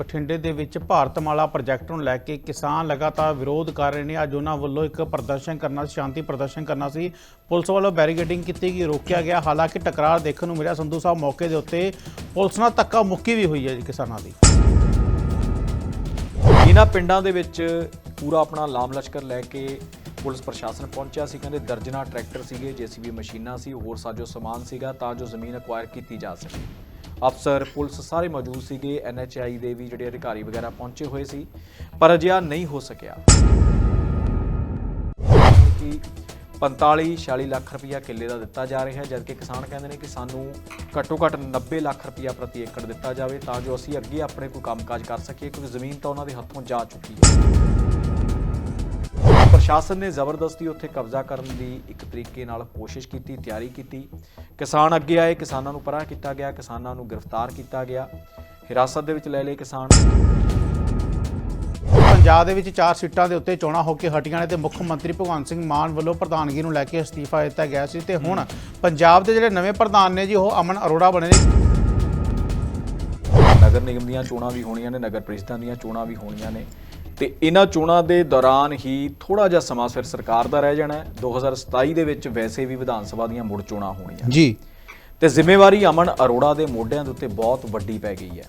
ਬਠਿੰਡੇ ਦੇ ਵਿੱਚ ਭਾਰਤਮਾਲਾ ਪ੍ਰੋਜੈਕਟ ਨੂੰ ਲੈ ਕੇ ਕਿਸਾਨ ਲਗਾਤਾਰ ਵਿਰੋਧ ਕਰ ਰਹੇ ਨੇ। ਅੱਜ ਉਹਨਾਂ ਵੱਲੋਂ ਇੱਕ ਪ੍ਰਦਰਸ਼ਨ ਕਰਨਾ ਸੀ ਸ਼ਾਂਤੀ ਪ੍ਰਦਰਸ਼ਨ ਕਰਨਾ ਸੀ। ਪੁਲਿਸ ਵੱਲੋਂ ਬੈਰੀਕੇਡਿੰਗ ਕੀਤੀ ਗਈ, ਰੋਕਿਆ ਗਿਆ। ਹਾਲਾਂਕਿ ਟਕਰਾਰ ਦੇਖਣ ਨੂੰ ਮਿਲਿਆ। ਸੰਧੂ ਸਾਹਿਬ ਮੌਕੇ ਦੇ ਉੱਤੇ ਪੁਲਿਸ ਨਾਲ ਧੱਕਾ ਮੁੱਕੀ ਵੀ ਹੋਈ ਹੈ ਜੀ ਕਿਸਾਨਾਂ ਦੀ। ਇਹਨਾਂ ਪਿੰਡਾਂ ਦੇ ਵਿੱਚ ਪੂਰਾ ਆਪਣਾ ਲਾਮ ਲਸ਼ਕਰ ਲੈ ਕੇ ਪੁਲਿਸ ਪ੍ਰਸ਼ਾਸਨ ਪਹੁੰਚਿਆ ਸੀ। ਕਹਿੰਦੇ ਦਰਜਨਾ ਟਰੈਕਟਰ ਸੀਗੇ, ਜੀਸੀਬੀ ਮਸ਼ੀਨਾਂ ਸੀ, ਹੋਰ ਸਾਜੋ ਸਮਾਨ ਸੀਗਾ ਤਾਂ ਜੋ ਜ਼ਮੀਨ ਅਕਵਾਇਰ ਕੀਤੀ ਜਾ ਸਕੇ। ਅਫਸਰ, ਪੁਲਿਸ ਸਾਰੇ ਮੌਜੂਦ ਸੀਗੇ। ਐਨਐਚਆਈ ਦੇ ਵੀ ਜਿਹੜੇ ਅਧਿਕਾਰੀ ਵਗੈਰਾ ਪਹੁੰਚੇ ਹੋਏ ਸੀ, ਪਰ ਅਜਿਹਾ ਨਹੀਂ ਹੋ ਸਕਿਆ। ਕਿ 45 46 ਲੱਖ ਰੁਪਇਆ ਕਿੱਲੇ ਦਾ ਦਿੱਤਾ ਜਾ ਰਿਹਾ ਹੈ, ਜਦਕਿ ਕਿਸਾਨ ਕਹਿੰਦੇ ਨੇ ਕਿ ਸਾਨੂੰ ਘੱਟੋ ਘੱਟ 90 ਲੱਖ ਰੁਪਇਆ ਪ੍ਰਤੀ ਏਕੜ ਦਿੱਤਾ ਜਾਵੇ, ਤਾਂ ਜੋ ਅਸੀਂ ਅੱਗੇ ਆਪਣੇ ਕੋਈ ਕੰਮਕਾਜ ਕਰ ਸਕੀਏ, ਕਿਉਂਕਿ ਜ਼ਮੀਨ ਤਾਂ ਉਹਨਾਂ ਦੇ ਹੱਥੋਂ ਜਾ ਚੁੱਕੀ ਹੈ। ਪ੍ਰਸ਼ਾਸਨ ਨੇ ਜ਼ਬਰਦਸਤੀ ਉੱਥੇ ਕਬਜ਼ਾ ਕਰਨ ਦੀ ਇੱਕ ਤਰੀਕੇ ਨਾਲ ਕੋਸ਼ਿਸ਼ ਕੀਤੀ ਤਿਆਰੀ ਕੀਤੀ। ਕਿਸਾਨ ਅੱਗੇ ਆਏ ਕਿਸਾਨਾਂ ਨੂੰ ਪਰਾਂ ਕੀਤਾ ਗਿਆ ਕਿਸਾਨਾਂ ਨੂੰ ਗ੍ਰਿਫਤਾਰ ਕੀਤਾ ਗਿਆ। ਹਿਰਾਸਤ ਦੇ ਵਿੱਚ ਲੈ ਲਏ ਕਿਸਾਨ। ਪੰਜਾਬ ਦੇ ਵਿੱਚ ਚਾਰ ਸੀਟਾਂ ਦੇ ਉੱਤੇ ਚੋਣਾਂ ਹੋ ਕੇ ਹਟੀਆਂ ਨੇ ਤੇ ਮੁੱਖ ਮੰਤਰੀ ਭਗਵੰਤ ਸਿੰਘ ਮਾਨ ਵੱਲੋਂ ਪ੍ਰਧਾਨਗੀ ਨੂੰ ਲੈ ਕੇ ਅਸਤੀਫਾ ਦਿੱਤਾ ਗਿਆ ਸੀ ਤੇ ਹੁਣ ਪੰਜਾਬ ਦੇ ਜਿਹੜੇ ਨਵੇਂ ਪ੍ਰਧਾਨ ਨੇ ਜੀ ਉਹ ਅਮਨ ਅਰੋੜਾ ਬਣੇ ਨੇ। ਨਗਰ ਨਿਗਮ ਦੀਆਂ ਚੋਣਾਂ ਵੀ ਹੋਣੀਆਂ ਨੇ ਨਗਰ ਪ੍ਰੀਸ਼ਦਾਂ ਦੀਆਂ ਚੋਣਾਂ ਵੀ ਹੋਣੀਆਂ ਨੇ। ਤੇ ਇਹਨਾਂ ਚੋਣਾਂ ਦੇ ਦੌਰਾਨ ਹੀ ਥੋੜਾ ਜਿਹਾ ਸਮਾਂ ਫਿਰ ਸਰਕਾਰ ਦਾ ਰਹਿ ਜਾਣਾ ਹੈ। 2027 ਦੇ ਵਿੱਚ ਵੈਸੇ ਵੀ ਵਿਧਾਨ ਸਭਾ ਦੀਆਂ ਮੁੜ ਚੋਣਾਂ ਹੋਣੀਆਂ ਜੀ। ਤੇ ਜ਼ਿੰਮੇਵਾਰੀ ਅਮਨ ਅਰੋੜਾ ਦੇ ਮੋਢਿਆਂ ਦੇ ਉੱਤੇ ਬਹੁਤ ਵੱਡੀ ਪੈ ਗਈ ਹੈ।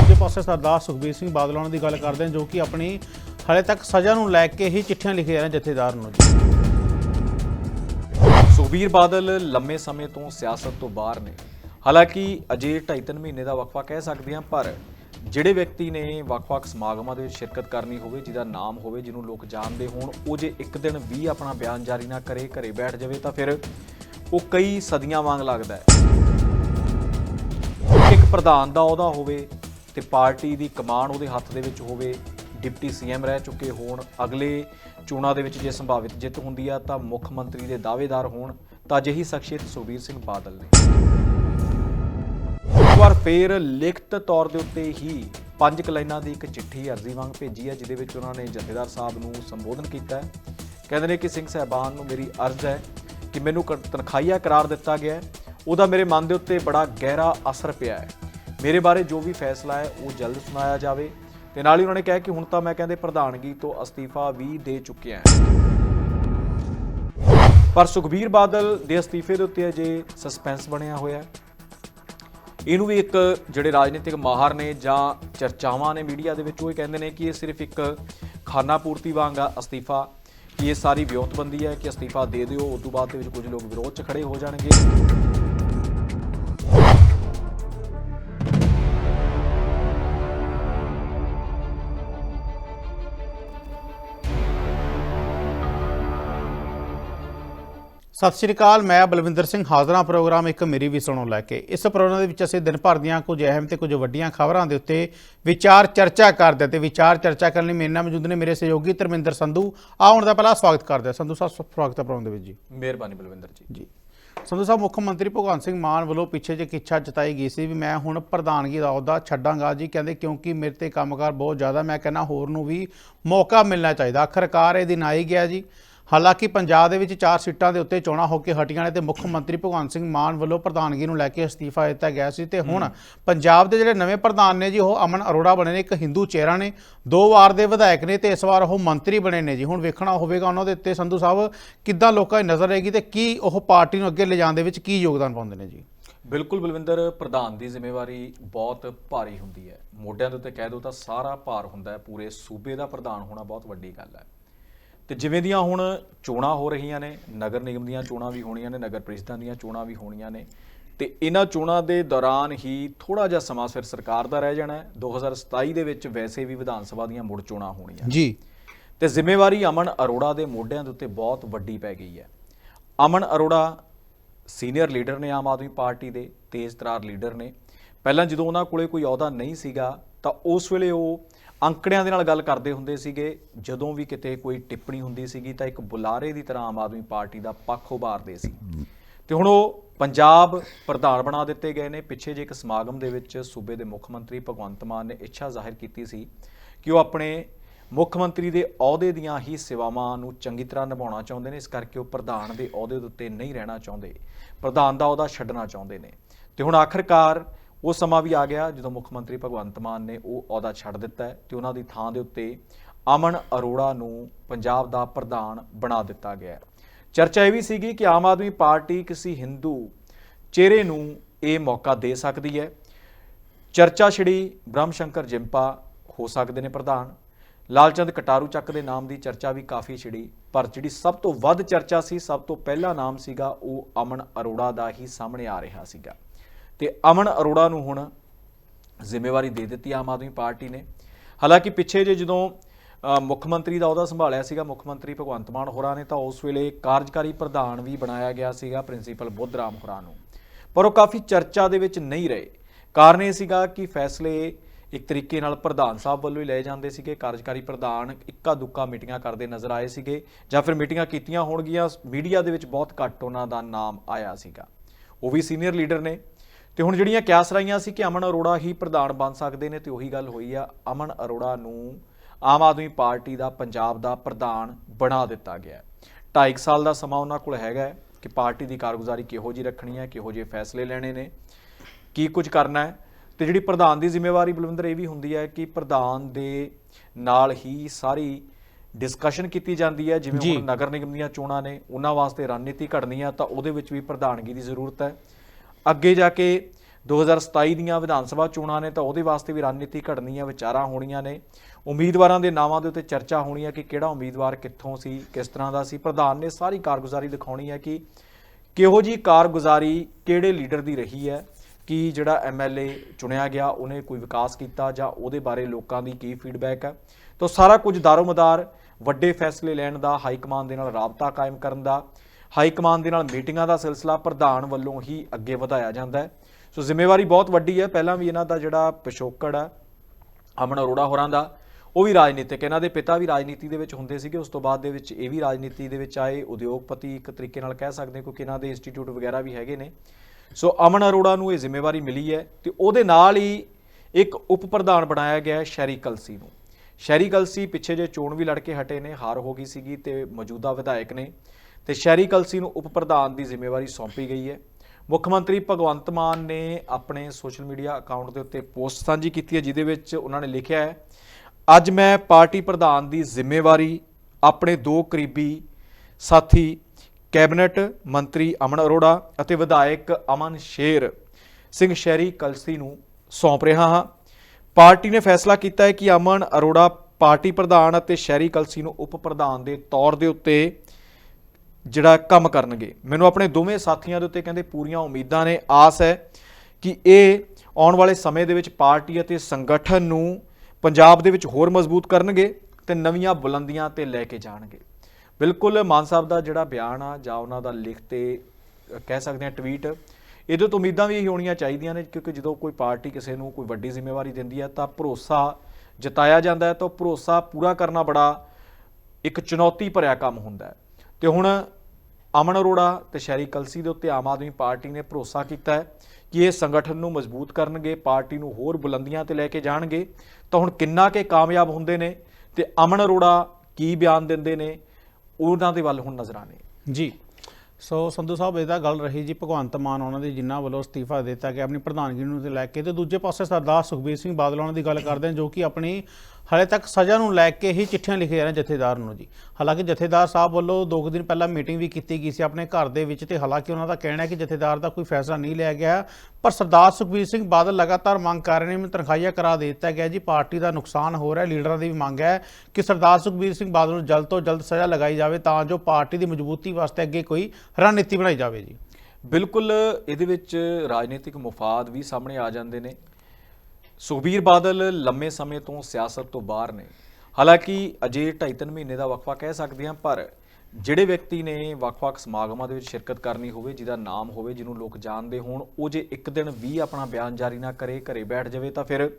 ਦੂਜੇ ਪਾਸੇ ਸਰਦਾਰ ਸੁਖਬੀਰ ਸਿੰਘ ਬਾਦਲ ਉਹਨਾਂ ਦੀ ਗੱਲ ਕਰਦੇ ਨੇ ਜੋ ਕਿ ਆਪਣੀ ਹਲੇ ਤੱਕ ਸਜ਼ਾ ਨੂੰ ਲੈ ਕੇ ਹੀ ਚਿੱਠੀਆਂ ਲਿਖੇ ਜਾ ਰਹੇ ਨੇ ਜਥੇਦਾਰ ਨੂੰ ਜੀ। ਸੁਖਬੀਰ ਬਾਦਲ ਲੰਮੇ ਸਮੇਂ ਤੋਂ ਸਿਆਸਤ ਤੋਂ ਬਾਹਰ ਨੇ। ਹਾਲਾਂਕਿ ਅਜੇ 2.5 ਮਹੀਨੇ ਦਾ ਵਕਫਾ ਕਹਿ ਸਕਦੇ ਹਾਂ ਪਰ ਜਿਹੜੇ ਵਿਅਕਤੀ ਨੇ ਵੱਖ-ਵੱਖ ਸਮਾਗਮਾਂ ਦੇ ਵਿੱਚ ਸ਼ਿਰਕਤ ਕਰਨੀ ਹੋਵੇ, ਜਿਹਦਾ ਨਾਮ ਹੋਵੇ, ਜਿਹਨੂੰ ਲੋਕ ਜਾਣਦੇ ਹੋਣ, ਉਹ ਜੇ ਇੱਕ ਦਿਨ ਵੀ ਆਪਣਾ ਬਿਆਨ ਜਾਰੀ ਨਾ ਕਰੇ, ਘਰੇ ਬੈਠ ਜਾਵੇ, ਤਾਂ ਫਿਰ ਉਹ ਕਈ ਸਦੀਆਂ ਵਾਂਗ ਲੱਗਦਾ ਹੈ। ਇੱਕ ਪ੍ਰਧਾਨ ਦਾ ਅਹੁਦਾ ਹੋਵੇ ਤੇ ਪਾਰਟੀ ਦੀ ਕਮਾਂਡ ਉਹਦੇ ਹੱਥ ਦੇ ਵਿੱਚ ਹੋਵੇ, ਡਿਪਟੀ ਸੀਐਮ ਰਹਿ ਚੁੱਕੇ ਹੋਣ, ਅਗਲੇ ਚੋਣਾਂ ਦੇ ਵਿੱਚ ਜੇ ਸੰਭਾਵਿਤ ਜਿੱਤ ਹੁੰਦੀ ਆ, ਤਾਂ ਮੁੱਖ ਮੰਤਰੀ ਦੇ ਦਾਅਵੇਦਾਰ ਹੋਣ, ਤਾਂ ਅਜਿਹੀ ਸ਼ਖਸੀਅਤ ਸੁਖਬੀਰ ਸਿੰਘ ਬਾਦਲ ਨੇ। ਵਾਰ ਫੇਰ ਲਿਖਤ ਤੌਰ ਦੇ ਉੱਤੇ ਹੀ ਪੰਜ ਕਲਾਈਨਾਂ ਦੀ ਇੱਕ ਚਿੱਠੀ ਅਰਜ਼ੀ ਵਾਂਗ ਭੇਜੀ ਹੈ, ਜਿਹਦੇ ਵਿੱਚ ਉਹਨਾਂ ਨੇ ਜਥੇਦਾਰ ਸਾਹਿਬ ਨੂੰ ਸੰਬੋਧਨ ਕੀਤਾ ਹੈ। ਕਹਿੰਦੇ ਨੇ ਕਿ ਸਿੰਘ ਸਾਹਿਬਾਨ ਨੂੰ ਮੇਰੀ ਅਰਜ਼ ਹੈ ਕਿ ਮੈਨੂੰ ਕ- ਤਨਖਾਹੀਆ ਕਰਾਰ ਦਿੱਤਾ ਗਿਆ ਹੈ। ਉਹਦਾ ਮੇਰੇ ਮਨ ਦੇ ਉੱਤੇ ਬੜਾ ਗਹਿਰਾ ਅਸਰ ਪਿਆ ਹੈ। ਮੇਰੇ ਬਾਰੇ ਜੋ ਵੀ ਫੈਸਲਾ ਹੈ, ਉਹ ਜਲਦ ਸੁਣਾਇਆ ਜਾਵੇ। ਤੇ ਨਾਲ ਹੀ ਉਹਨਾਂ ਨੇ ਕਿਹਾ ਕਿ ਹੁਣ ਤਾਂ ਮੈਂ ਕਹਿੰਦੇ ਪ੍ਰਧਾਨਗੀ ਤੋਂ ਅਸਤੀਫਾ ਵੀ ਦੇ ਚੁੱਕਿਆ ਹਾਂ। ਪਰ ਸੁਖਬੀਰ ਬਾਦਲ ਦੇ ਅਸਤੀਫੇ ਦੇ ਉੱਤੇ ਅਜੇ ਸਸਪੈਂਸ ਬਣਿਆ ਹੋਇਆ ਹੈ। ਇਹਨੂੰ ਵੀ ਇੱਕ ਜਿਹੜੇ ਰਾਜਨੀਤਿਕ ਮਾਹਰ ਨੇ ਜਾਂ ਚਰਚਾਵਾਂ ਨੇ ਮੀਡੀਆ ਦੇ ਵਿੱਚ, ਉਹ ਇਹ ਕਹਿੰਦੇ ਨੇ ਕਿ ਇਹ ਸਿਰਫ ਇੱਕ ਖਾਨਾ ਪੂਰਤੀ ਵਾਂਗ ਆ ਅਸਤੀਫਾ, ਕਿ ਇਹ ਸਾਰੀ ਵਿਉਂਤਬੰਦੀ ਹੈ ਕਿ ਅਸਤੀਫਾ ਦੇ ਦਿਓ, ਉਸ ਤੋਂ ਬਾਅਦ ਦੇ ਵਿੱਚ ਕੁਝ ਲੋਕ ਵਿਰੋਧ 'ਚ ਖੜੇ ਹੋ ਜਾਣਗੇ। ਸਤਿ ਸ਼੍ਰੀ ਅਕਾਲ ਮੈਂ ਬਲਵਿੰਦਰ ਸਿੰਘ ਹਾਜ਼ਰਾਂ ਪ੍ਰੋਗਰਾਮ ਇੱਕ ਮੇਰੀ ਵੀ ਸੁਣੋ ਲੈ ਕੇ। ਇਸ ਪ੍ਰੋਗਰਾਮ ਦੇ ਵਿੱਚ ਅਸੀਂ ਦਿਨ ਭਰ ਦੀਆਂ ਕੁਝ ਅਹਿਮ ਤੇ ਕੁਝ ਵੱਡੀਆਂ ਖਬਰਾਂ ਦੇ ਉੱਤੇ ਵਿਚਾਰ ਚਰਚਾ ਕਰਦੇ ਤੇ ਵਿਚਾਰ ਚਰਚਾ ਕਰਨ ਲਈ ਮੇਰੇ ਨਾਲ ਮੌਜੂਦ ਨੇ ਮੇਰੇ ਸਹਿਯੋਗੀ ਧਰਮਿੰਦਰ ਸੰਧੂ। ਆਉਣ ਦਾ ਪਹਿਲਾਂ ਸਵਾਗਤ ਕਰਦੇ ਸੰਧੂ ਸਾਹਿਬ ਸਵਾਗਤ ਹੈ ਪ੍ਰੋਗਰਾਮ ਦੇ ਵਿੱਚ ਜੀ। ਮਿਹਰਬਾਨੀ ਬਲਵਿੰਦਰ ਜੀ। ਜੀ। ਸੰਧੂ ਸਾਹਿਬ ਮੁੱਖ ਮੰਤਰੀ ਭਗਵੰਤ ਸਿੰਘ ਮਾਨ ਵੱਲੋਂ ਪਿੱਛੇ ਜੇ ਇੱਛਾ ਜਤਾਈ ਗਈ ਸੀ ਵੀ ਮੈਂ ਹੁਣ ਪ੍ਰਧਾਨਗੀ ਦਾ ਅਹੁਦਾ ਛੱਡਾਂਗਾ ਜੀ। ਕਹਿੰਦੇ ਕਿਉਂਕਿ ਮੇਰੇ ਤੇ ਕੰਮਕਾਰ ਬਹੁਤ ਜ਼ਿਆਦਾ ਮੈਂ ਕਹਿੰਦਾ ਹੋਰ ਨੂੰ ਵੀ ਮੌਕਾ ਮਿਲਣਾ ਚਾਹੀਦਾ। ਆਖਰਕਾਰ ਇਹ ਦਿਨ ਆਈ ਗਿਆ ਜੀ। ਹਾਲਾਂਕਿ ਪੰਜਾਬ ਦੇ ਵਿੱਚ ਚਾਰ ਸੀਟਾਂ ਦੇ ਉੱਤੇ ਚੋਣਾਂ ਹੋ ਕੇ ਹਟੀਆਂ ਨੇ ਤੇ ਮੁੱਖ ਮੰਤਰੀ ਭਗਵੰਤ ਸਿੰਘ ਮਾਨ ਵੱਲੋਂ ਪ੍ਰਧਾਨਗੀ ਨੂੰ ਲੈ ਕੇ ਅਸਤੀਫਾ ਦਿੱਤਾ ਗਿਆ ਸੀ ਤੇ ਹੁਣ ਪੰਜਾਬ ਦੇ ਜਿਹੜੇ ਨਵੇਂ ਪ੍ਰਧਾਨ ਨੇ ਜੀ ਉਹ ਅਮਨ ਅਰੋੜਾ ਬਣੇ ਨੇ ਇੱਕ ਹਿੰਦੂ ਚਿਹਰਾ ਨੇ ਦੋ ਵਾਰ ਦੇ ਵਿਧਾਇਕ ਨੇ ਤੇ ਇਸ ਵਾਰ ਉਹ ਮੰਤਰੀ ਬਣੇ ਨੇ ਜੀ। ਹੁਣ ਵੇਖਣਾ ਹੋਵੇਗਾ ਉਹਨਾਂ ਦੇ ਉੱਤੇ। ਸੰਧੂ ਸਾਹਿਬ ਕਿੱਦਾਂ ਲੋਕਾਂ ਦੀ ਨਜ਼ਰ ਰਹੇਗੀ ਤੇ ਕੀ ਉਹ ਪਾਰਟੀ ਨੂੰ ਅੱਗੇ ਲਿਜਾਣ ਦੇ ਵਿੱਚ ਕੀ ਯੋਗਦਾਨ ਪਾਉਂਦੇ ਨੇ ਜੀ? ਬਿਲਕੁਲ ਬਲਵਿੰਦਰ ਪ੍ਰਧਾਨ ਦੀ ਜ਼ਿੰਮੇਵਾਰੀ ਬਹੁਤ ਭਾਰੀ ਹੁੰਦੀ ਹੈ। ਮੋਢਿਆਂ ਦੇ ਉੱਤੇ ਕਹਿ ਦੋ ਤਾਂ ਸਾਰਾ ਭਾਰ ਹੁੰਦਾ ਹੈ। ਪੂਰੇ ਸੂਬੇ ਦਾ ਪ੍ਰਧਾਨ ਹੋਣਾ ਬਹੁਤ ਵੱਡੀ ਗੱਲ ਹੈ। ਤੇ ਜਿਵੇਂ ਦੀਆਂ ਹੁਣ ਚੋਣਾਂ ਹੋ ਰਹੀਆਂ ਨੇ ਨਗਰ ਨਿਗਮ ਦੀਆਂ ਚੋਣਾਂ ਵੀ ਹੋਣੀਆਂ ਨੇ ਨਗਰ ਪ੍ਰੀਸ਼ਦਾਂ ਦੀਆਂ ਚੋਣਾਂ ਵੀ ਹੋਣੀਆਂ ਨੇ ਤੇ ਇਹਨਾਂ ਚੋਣਾਂ ਦੇ ਦੌਰਾਨ ਹੀ ਥੋੜਾ ਜਿਹਾ ਸਮਾਂ ਫਿਰ ਸਰਕਾਰ ਦਾ ਰਹਿ ਜਾਣਾ ਹੈ। 2027 ਦੇ ਵਿੱਚ ਵੈਸੇ ਵੀ ਵਿਧਾਨ ਸਭਾ ਦੀਆਂ ਮੁੜ ਚੋਣਾਂ ਹੋਣੀਆਂ ਜੀ। ਤੇ ਜ਼ਿੰਮੇਵਾਰੀ ਅਮਨ ਅਰੋੜਾ ਦੇ ਮੋਢਿਆਂ ਦੇ ਉੱਤੇ ਬਹੁਤ ਵੱਡੀ ਪੈ ਗਈ ਹੈ। ਅਮਨ ਅਰੋੜਾ ਸੀਨੀਅਰ ਲੀਡਰ ਨੇ ਆਮ ਆਦਮੀ ਪਾਰਟੀ ਦੇ ਤੇਜ਼ ਤਰਾਰ ਲੀਡਰ ਨੇ। ਪਹਿਲਾਂ ਜਦੋਂ ਉਹਨਾਂ ਕੋਲੇ ਕੋਈ ਅਹੁਦਾ ਨਹੀਂ ਸੀਗਾ ਤਾਂ ਉਸ ਵੇਲੇ ਉਹ ਅੰਕੜਿਆਂ ਦੇ ਨਾਲ ਗੱਲ ਕਰਦੇ ਹੁੰਦੇ ਸੀਗੇ। ਜਦੋਂ ਵੀ ਕਿਤੇ ਕੋਈ ਟਿੱਪਣੀ ਹੁੰਦੀ ਸੀਗੀ ਤਾਂ ਇੱਕ ਬੁਲਾਰੇ ਦੀ ਤਰ੍ਹਾਂ ਆਮ ਆਦਮੀ ਪਾਰਟੀ ਦਾ ਪੱਖ ਉਭਾਰਦੇ ਸੀ। ਤੇ ਹੁਣ ਉਹ ਪੰਜਾਬ ਪ੍ਰਧਾਨ ਬਣਾ ਦਿੱਤੇ ਗਏ ਨੇ। ਪਿੱਛੇ ਜੇ ਇੱਕ ਸਮਾਗਮ ਦੇ ਵਿੱਚ ਸੂਬੇ ਦੇ ਮੁੱਖ ਮੰਤਰੀ ਭਗਵੰਤ ਮਾਨ ਨੇ ਇੱਛਾ ਜ਼ਾਹਿਰ ਕੀਤੀ ਸੀ ਕਿ ਉਹ ਆਪਣੇ ਮੁੱਖ ਮੰਤਰੀ ਦੇ ਅਹੁਦੇ ਦੀਆਂ ਹੀ ਸੇਵਾਵਾਂ ਨੂੰ ਚੰਗੀ ਤਰ੍ਹਾਂ ਨਿਭਾਉਣਾ ਚਾਹੁੰਦੇ ਨੇ। ਇਸ ਕਰਕੇ ਉਹ ਪ੍ਰਧਾਨ ਦੇ ਅਹੁਦੇ ਦੇ ਉੱਤੇ ਨਹੀਂ ਰਹਿਣਾ ਚਾਹੁੰਦੇ। ਪ੍ਰਧਾਨ ਦਾ ਅਹੁਦਾ ਛੱਡਣਾ ਚਾਹੁੰਦੇ ਨੇ। ਤੇ ਹੁਣ ਆਖਰਕਾਰ ਉਹ ਸਮਾਂ ਵੀ ਆ ਗਿਆ ਜਦੋਂ ਮੁੱਖ ਮੰਤਰੀ ਭਗਵੰਤ ਮਾਨ ਨੇ ਉਹ ਅਹੁਦਾ ਛੱਡ ਦਿੱਤਾ ਹੈ ਤੇ ਉਹਨਾਂ ਦੀ ਥਾਂ ਦੇ ਉੱਤੇ ਅਮਨ ਅਰੋੜਾ ਨੂੰ ਪੰਜਾਬ ਦਾ ਪ੍ਰਧਾਨ ਬਣਾ ਦਿੱਤਾ ਗਿਆ ਹੈ। ਚਰਚਾ ਇਹ ਵੀ ਸੀਗੀ ਕਿ ਆਮ ਆਦਮੀ ਪਾਰਟੀ ਕਿਸੇ ਹਿੰਦੂ ਚਿਹਰੇ ਨੂੰ ਇਹ ਮੌਕਾ ਦੇ ਸਕਦੀ ਹੈ। ਚਰਚਾ ਛਿੜੀ ਬ੍ਰਹਮ ਸ਼ੰਕਰ ਜਿੰਪਾ ਹੋ ਸਕਦੇ ਨੇ ਪ੍ਰਧਾਨ। ਲਾਲਚੰਦ ਕਟਾਰੂ ਚੱਕ ਦੇ ਨਾਮ ਦੀ ਚਰਚਾ ਵੀ ਕਾਫੀ ਛਿੜੀ, ਪਰ ਜਿਹੜੀ ਸਭ ਤੋਂ ਵੱਧ ਚਰਚਾ ਸੀ, ਸਭ ਤੋਂ ਪਹਿਲਾ ਨਾਮ ਸੀਗਾ ਉਹ ਅਮਨ ਅਰੋੜਾ ਦਾ ਹੀ ਸਾਹਮਣੇ ਆ ਰਿਹਾ ਸੀਗਾ। ਤੇ ਅਮਨ ਅਰੋੜਾ ਨੂੰ ਹੁਣ ਜ਼ਿੰਮੇਵਾਰੀ ਦੇ ਦਿੱਤੀ ਆਮ ਆਦਮੀ ਪਾਰਟੀ ਨੇ। ਹਾਲਾਂਕਿ ਪਿੱਛੇ ਜੇ ਜਦੋਂ ਮੁੱਖ ਮੰਤਰੀ ਦਾ ਅਹੁਦਾ ਸੰਭਾਲਿਆ ਸੀਗਾ, ਮੁੱਖ ਮੰਤਰੀ ਭਗਵੰਤ ਮਾਨ ਹੋਰਾਂ ਨੇ ਤਾਂ ਉਸ ਵੇਲੇ ਕਾਰਜਕਾਰੀ ਪ੍ਰਧਾਨ ਵੀ ਬਣਾਇਆ ਗਿਆ ਸੀਗਾ, ਪ੍ਰਿੰਸੀਪਲ ਬੁੱਧਰਾਮ ਹੋਰਾਂ ਨੂੰ। ਪਰ ਉਹ ਕਾਫੀ ਚਰਚਾ ਦੇ ਵਿੱਚ ਨਹੀਂ ਰਹੇ। ਕਾਰਨ ਇਹ ਸੀਗਾ ਕਿ ਫੈਸਲੇ ਇੱਕ ਤਰੀਕੇ ਨਾਲ ਪ੍ਰਧਾਨ ਸਾਹਿਬ ਵੱਲੋਂ ਹੀ ਲਏ ਜਾਂਦੇ ਸੀਗੇ, ਕਾਰਜਕਾਰੀ ਪ੍ਰਧਾਨ ਇੱਕਾ ਦੁੱਕਾ ਮੀਟਿੰਗਾਂ ਕਰਦੇ ਨਜ਼ਰ ਆਏ ਸੀਗੇ, ਜਾਂ ਫਿਰ ਮੀਟਿੰਗਾਂ ਕੀਤੀਆਂ ਹੋਣਗੀਆਂ, ਮੀਡੀਆ ਦੇ ਵਿੱਚ ਬਹੁਤ ਘੱਟ ਉਹਨਾਂ ਦਾ ਨਾਮ ਆਇਆ ਸੀਗਾ। ਉਹ ਵੀ ਸੀਨੀਅਰ ਲੀਡਰ ਨੇ। ਤੇ ਹੁਣ ਜਿਹੜੀਆਂ ਕਿਆਸ ਰਾਈਆਂ ਸੀ ਕਿ ਅਮਨ ਅਰੋੜਾ ਹੀ ਪ੍ਰਧਾਨ ਬਣ ਸਕਦੇ ਨੇ ਤੇ ਉਹੀ ਗੱਲ ਹੋਈ ਆ ਅਮਨ ਅਰੋੜਾ ਨੂੰ ਆਮ ਆਦਮੀ ਪਾਰਟੀ ਦਾ ਪੰਜਾਬ ਦਾ ਪ੍ਰਧਾਨ ਬਣਾ ਦਿੱਤਾ ਗਿਆ ਹੈ। ਢਾਈ ਕੁ ਸਾਲ ਦਾ ਸਮਾਂ ਉਹਨਾਂ ਕੋਲ ਹੈਗਾ ਕਿ ਪਾਰਟੀ ਦੀ ਕਾਰਗੁਜ਼ਾਰੀ ਕਿਹੋ ਜੀ ਰੱਖਣੀ ਹੈ ਕਿਹੋ ਜਿਹੇ ਫੈਸਲੇ ਲੈਣੇ ਨੇ ਕੀ ਕੁਝ ਕਰਨਾ ਹੈ ਤੇ ਜਿਹੜੀ ਪ੍ਰਧਾਨ ਦੀ ਜ਼ਿੰਮੇਵਾਰੀ ਬਲਵਿੰਦਰ ਇਹ ਵੀ ਹੁੰਦੀ ਹੈ ਕਿ ਪ੍ਰਧਾਨ ਦੇ ਨਾਲ ਹੀ ਸਾਰੀ ਡਿਸਕਸ਼ਨ ਕੀਤੀ ਜਾਂਦੀ ਹੈ ਜਿਵੇਂ। ਹੁਣ ਨਗਰ ਨਿਗਮ ਦੀਆਂ ਚੋਣਾਂ ਨੇ ਉਹਨਾਂ ਵਾਸਤੇ ਰਣਨੀਤੀ ਘੜਨੀ ਆ ਤਾਂ ਉਹਦੇ ਵਿੱਚ ਵੀ ਪ੍ਰਧਾਨਗੀ ਦੀ ਜ਼ਰੂਰਤ ਹੈ ਅੱਗੇ ਜਾ ਕੇ 2027 ਦੀਆਂ ਵਿਧਾਨ ਸਭਾ ਚੋਣਾਂ ਨੇ ਤਾਂ ਉਹਦੇ ਵਾਸਤੇ ਵੀ ਰਣਨੀਤੀ ਘੜਨੀ ਆ, ਵਿਚਾਰਾਂ ਹੋਣੀਆਂ ਨੇ। ਉਮੀਦਵਾਰਾਂ ਦੇ ਨਾਵਾਂ ਦੇ ਉੱਤੇ ਚਰਚਾ ਹੋਣੀ ਹੈ ਕਿ ਕਿਹੜਾ ਉਮੀਦਵਾਰ ਕਿੱਥੋਂ ਸੀ, ਕਿਸ ਤਰ੍ਹਾਂ ਦਾ ਸੀ। ਪ੍ਰਧਾਨ ਨੇ ਸਾਰੀ ਕਾਰਗੁਜ਼ਾਰੀ ਦਿਖਾਉਣੀ ਹੈ ਕਿ ਕਿਹੋ ਜੀ ਕਾਰਗੁਜ਼ਾਰੀ ਕਿਹੜੇ ਲੀਡਰ ਦੀ ਰਹੀ ਹੈ, ਕਿ ਜਿਹੜਾ ਐਮਐਲਏ ਚੁਣਿਆ ਗਿਆ, ਉਹਨੇ ਕੋਈ ਵਿਕਾਸ ਕੀਤਾ ਜਾਂ ਉਹਦੇ ਬਾਰੇ ਲੋਕਾਂ ਦੀ ਕੀ ਫੀਡਬੈਕ ਹੈ ਤਾਂ ਸਾਰਾ ਕੁਝ ਦਾਰੋਮਦਾਰ ਵੱਡੇ ਫੈਸਲੇ ਲੈਣ ਦਾ, ਹਾਈ ਕਮਾਂਡ ਦੇ ਨਾਲ ਰਾਬਤਾ ਕਾਇਮ ਕਰਨ ਦਾ ਹਾਈ ਕਮਾਂਡ ਦੇ ਨਾਲ ਮੀਟਿੰਗਾਂ ਦਾ ਸਿਲਸਿਲਾ ਪ੍ਰਧਾਨ ਵੱਲੋਂ ਹੀ ਅੱਗੇ ਵਧਾਇਆ ਜਾਂਦਾ ਹੈ। ਸੋ ਜ਼ਿੰਮੇਵਾਰੀ ਬਹੁਤ ਵੱਡੀ ਹੈ। ਪਹਿਲਾਂ ਵੀ ਇਹਨਾਂ ਦਾ ਜਿਹੜਾ ਪਿਛੋਕੜ ਹੈ ਅਮਨ ਅਰੋੜਾ ਹੋਰਾਂ ਦਾ, ਉਹ ਵੀ ਰਾਜਨੀਤਿਕ ਇਹਨਾਂ ਦੇ ਪਿਤਾ ਵੀ ਰਾਜਨੀਤੀ ਦੇ ਵਿੱਚ ਹੁੰਦੇ ਸੀਗੇ। ਉਸ ਤੋਂ ਬਾਅਦ ਦੇ ਵਿੱਚ ਇਹ ਵੀ ਰਾਜਨੀਤੀ ਦੇ ਵਿੱਚ ਆਏ, ਉਦਯੋਗਪਤੀ ਇੱਕ ਤਰੀਕੇ ਨਾਲ ਕਹਿ ਸਕਦੇ, ਕਿਉਂਕਿ ਇਹਨਾਂ ਦੇ ਇੰਸਟੀਚਿਊਟ ਵਗੈਰਾ ਵੀ ਹੈਗੇ ਨੇ। ਸੋ ਅਮਨ ਅਰੋੜਾ ਨੂੰ ਇਹ ਜ਼ਿੰਮੇਵਾਰੀ ਮਿਲੀ ਹੈ ਤੇ ਉਹਦੇ ਨਾਲ ਹੀ ਇੱਕ ਉਪ ਪ੍ਰਧਾਨ ਬਣਾਇਆ ਗਿਆ ਹੈ ਸ਼ੈਰੀ ਕਲਸੀ ਨੂੰ। ਸ਼ੈਰੀ ਕਲਸੀ ਪਿੱਛੇ ਜੇ ਚੋਣ ਵੀ ਲੜ ਕੇ ਹਟੇ ਨੇ, ਹਾਰ ਹੋ ਗਈ ਸੀਗੀ ਤੇ ਮੌਜੂਦਾ ਵਿਧਾਇਕ ਨੇ। ਤੇ ਸ਼ਹਿਰੀ ਕਲਸੀ ਨੂੰ ਉਪ ਪ੍ਰਧਾਨ ਦੀ ਜ਼ਿੰਮੇਵਾਰੀ ਸੌਂਪੀ ਗਈ ਹੈ। ਮੁੱਖ ਮੰਤਰੀ ਭਗਵੰਤ ਮਾਨ ਨੇ ਆਪਣੇ ਸੋਸ਼ਲ ਮੀਡੀਆ ਅਕਾਊਂਟ ਦੇ ਉੱਤੇ ਪੋਸਟ ਸਾਂਝੀ ਕੀਤੀ ਹੈ, ਜਿਹਦੇ ਵਿੱਚ ਉਹਨਾਂ ਨੇ ਲਿਖਿਆ ਹੈ, ਅੱਜ ਮੈਂ ਪਾਰਟੀ ਪ੍ਰਧਾਨ ਦੀ ਜ਼ਿੰਮੇਵਾਰੀ ਆਪਣੇ ਦੋ ਕਰੀਬੀ ਸਾਥੀ, ਕੈਬਨਿਟ ਮੰਤਰੀ ਅਮਨ ਅਰੋੜਾ ਅਤੇ ਵਿਧਾਇਕ ਅਮਨ ਸ਼ੇਰ ਸਿੰਘ ਸ਼ਹਿਰੀ ਕਲਸੀ ਨੂੰ ਸੌਂਪ ਰਿਹਾ ਹਾਂ। ਪਾਰਟੀ ਨੇ ਫੈਸਲਾ ਕੀਤਾ ਹੈ ਕਿ ਅਮਨ ਅਰੋੜਾ ਪਾਰਟੀ ਪ੍ਰਧਾਨ ਅਤੇ ਸ਼ਹਿਰੀ ਕਲਸੀ ਨੂੰ ਉਪ ਪ੍ਰਧਾਨ ਦੇ ਤੌਰ ਦੇ ਉੱਤੇ ਜਿਹੜਾ ਕੰਮ ਕਰਨਗੇ। ਮੈਨੂੰ ਆਪਣੇ ਦੋਵੇਂ ਸਾਥੀਆਂ ਦੇ ਉੱਤੇ ਕਹਿੰਦੇ ਪੂਰੀਆਂ ਉਮੀਦਾਂ ਨੇ, ਆਸ ਹੈ ਕਿ ਇਹ ਆਉਣ ਵਾਲੇ ਸਮੇਂ ਦੇ ਵਿੱਚ ਪਾਰਟੀ ਅਤੇ ਸੰਗਠਨ ਨੂੰ ਪੰਜਾਬ ਦੇ ਵਿੱਚ ਹੋਰ ਮਜ਼ਬੂਤ ਕਰਨਗੇ ਤੇ ਨਵੀਆਂ ਬੁਲੰਦੀਆਂ ਤੇ ਲੈ ਕੇ ਜਾਣਗੇ। ਬਿਲਕੁਲ ਮਾਨ ਸਾਹਿਬ ਦਾ ਜਿਹੜਾ ਬਿਆਨ ਆ ਜਾਂ ਉਹਨਾਂ ਦਾ ਲਿਖ ਤੇ ਕਹਿ ਸਕਦੇ ਹਾਂ ਟਵੀਟ, ਇਹਦੇ ਤੋਂ ਉਮੀਦਾਂ ਵੀ ਇਹੀ ਹੋਣੀਆਂ ਚਾਹੀਦੀਆਂ ਨੇ ਕਿਉਂਕਿ ਜਦੋਂ ਕੋਈ ਪਾਰਟੀ ਕਿਸੇ ਨੂੰ ਕੋਈ ਵੱਡੀ ਜ਼ਿੰਮੇਵਾਰੀ ਦਿੰਦੀ ਹੈ ਤਾਂ ਭਰੋਸਾ ਜਤਾਇਆ ਜਾਂਦਾ ਹੈ ਤਾਂ ਉਹ ਭਰੋਸਾ ਪੂਰਾ ਕਰਨਾ ਬੜਾ ਇੱਕ ਚੁਣੌਤੀ ਭਰਿਆ ਕੰਮ ਹੁੰਦਾ ਹੈ। ਤੇ ਹੁਣ ਅਮਨ ਅਰੋੜਾ ਤੇ ਸ਼ੈਰੀ ਕਲਸੀ ਦੇ ਉੱਤੇ ਆਮ ਆਦਮੀ ਪਾਰਟੀ ਨੇ ਭਰੋਸਾ ਕੀਤਾ ਹੈ ਕਿ ਇਹ ਸੰਗਠਨ ਨੂੰ ਮਜ਼ਬੂਤ ਕਰਨਗੇ, ਪਾਰਟੀ ਨੂੰ ਹੋਰ ਬੁਲੰਦੀਆਂ ਤੇ ਲੈ ਕੇ ਜਾਣਗੇ। ਤਾਂ ਹੁਣ ਕਿੰਨਾ ਕੇ ਕਾਮਯਾਬ ਹੁੰਦੇ ਨੇ ਤੇ ਅਮਨ ਅਰੋੜਾ ਕੀ ਬਿਆਨ ਦਿੰਦੇ ਨੇ, ਉਹਨਾਂ ਦੇ ਵੱਲ ਹੁਣ ਨਜ਼ਰ ਨਜ਼ਰਾਨੇ ਜੀ, ਸੋ ਸੰਧੂ ਸਾਹਿਬ ਇਹਦਾ ਗੱਲ ਰਹੀ ਜੀ ਭਗਵੰਤ ਮਾਨ ਉਹਨਾਂ ਦੇ ਜਿਨ੍ਹਾਂ ਵੱਲੋਂ ਅਸਤੀਫਾ ਦਿੱਤਾ ਗਿਆ, ਆਪਣੀ ਪ੍ਰਧਾਨਗੀ ਨੂੰ ਤੇ ਲੈ ਕੇ। ਤੇ ਦੂਜੇ ਪਾਸੇ ਸਰਦਾਰ ਸੁਖਬੀਰ ਸਿੰਘ ਬਾਦਲ ਉਹਨਾਂ ਦੀ ਗੱਲ ਕਰਦੇ ਜੋ ਕਿ ਆਪਣੀ ਹਾਲੇ ਤੱਕ ਸਜ਼ਾ ਨੂੰ ਲੈ ਕੇ ਹੀ ਚਿੱਠੀਆਂ ਲਿਖੇ ਜਾ ਰਹੇ ਜਥੇਦਾਰ ਨੂੰ ਜੀ। ਹਾਲਾਂਕਿ ਜਥੇਦਾਰ ਸਾਹਿਬ ਵੱਲੋਂ ਦੋ ਕੁ ਦਿਨ ਪਹਿਲਾਂ ਮੀਟਿੰਗ ਵੀ ਕੀਤੀ ਗਈ ਸੀ ਆਪਣੇ ਘਰ ਦੇ ਵਿੱਚ ਤੇ ਹਾਲਾਂਕਿ ਉਹਨਾਂ ਦਾ ਕਹਿਣਾ ਹੈ ਕਿ ਜਥੇਦਾਰ ਦਾ ਕੋਈ ਫੈਸਲਾ ਨਹੀਂ ਲਿਆ ਗਿਆ। ਪਰ ਸਰਦਾਰ ਸੁਖਬੀਰ ਸਿੰਘ ਬਾਦਲ ਲਗਾਤਾਰ ਮੰਗ ਕਰ ਰਹੇ ਨੇ, ਮੈਨੂੰ ਤਨਖਾਹੀਆ ਕਰਾ ਦੇ ਦਿੱਤਾ ਗਿਆ ਜੀ, ਪਾਰਟੀ ਦਾ ਨੁਕਸਾਨ ਹੋ ਰਿਹਾ, ਲੀਡਰਾਂ ਦੀ ਵੀ ਮੰਗ ਹੈ ਕਿ ਸਰਦਾਰ ਸੁਖਬੀਰ ਸਿੰਘ ਬਾਦਲ ਨੂੰ ਜਲਦ ਤੋਂ ਜਲਦ ਸਜ਼ਾ ਲਗਾਈ ਜਾਵੇ ਤਾਂ ਜੋ ਪਾਰਟੀ ਦੀ ਮਜ਼ਬੂਤੀ ਵਾਸਤੇ ਅੱਗੇ ਕੋਈ ਰਣਨੀਤੀ ਬਣਾਈ ਜਾਵੇ ਜੀ। ਬਿਲਕੁਲ, ਇਹਦੇ ਵਿੱਚ ਰਾਜਨੀਤਿਕ ਮੁਫਾਦ ਵੀ ਸਾਹਮਣੇ ਆ ਜਾਂਦੇ ਨੇ। ਸੁਖਬੀਰ ਬਾਦਲ ਲੰਮੇ ਸਮੇਂ ਤੋਂ ਸਿਆਸਤ ਤੋਂ ਬਾਹਰ ਨੇ। ਹਾਲਾਂਕਿ ਅਜੇ 2.5 ਮਹੀਨੇ ਦਾ ਵਕਫਾ ਕਹਿ ਸਕਦੇ ਹਾਂ ਪਰ ਜਿਹੜੇ ਵਿਅਕਤੀ ਨੇ ਵੱਖ-ਵੱਖ ਸਮਾਗਮਾਂ ਦੇ ਵਿੱਚ ਸ਼ਿਰਕਤ ਕਰਨੀ ਹੋਵੇ ਜਿਹਦਾ ਨਾਮ ਹੋਵੇ ਜਿਹਨੂੰ ਲੋਕ ਜਾਣਦੇ ਹੋਣ ਉਹ ਜੇ ਇੱਕ ਦਿਨ ਵੀ ਆਪਣਾ ਬਿਆਨ ਜਾਰੀ ਨਾ ਕਰੇ ਘਰੇ ਬੈਠ ਜਾਵੇ ਤਾਂ ਫਿਰ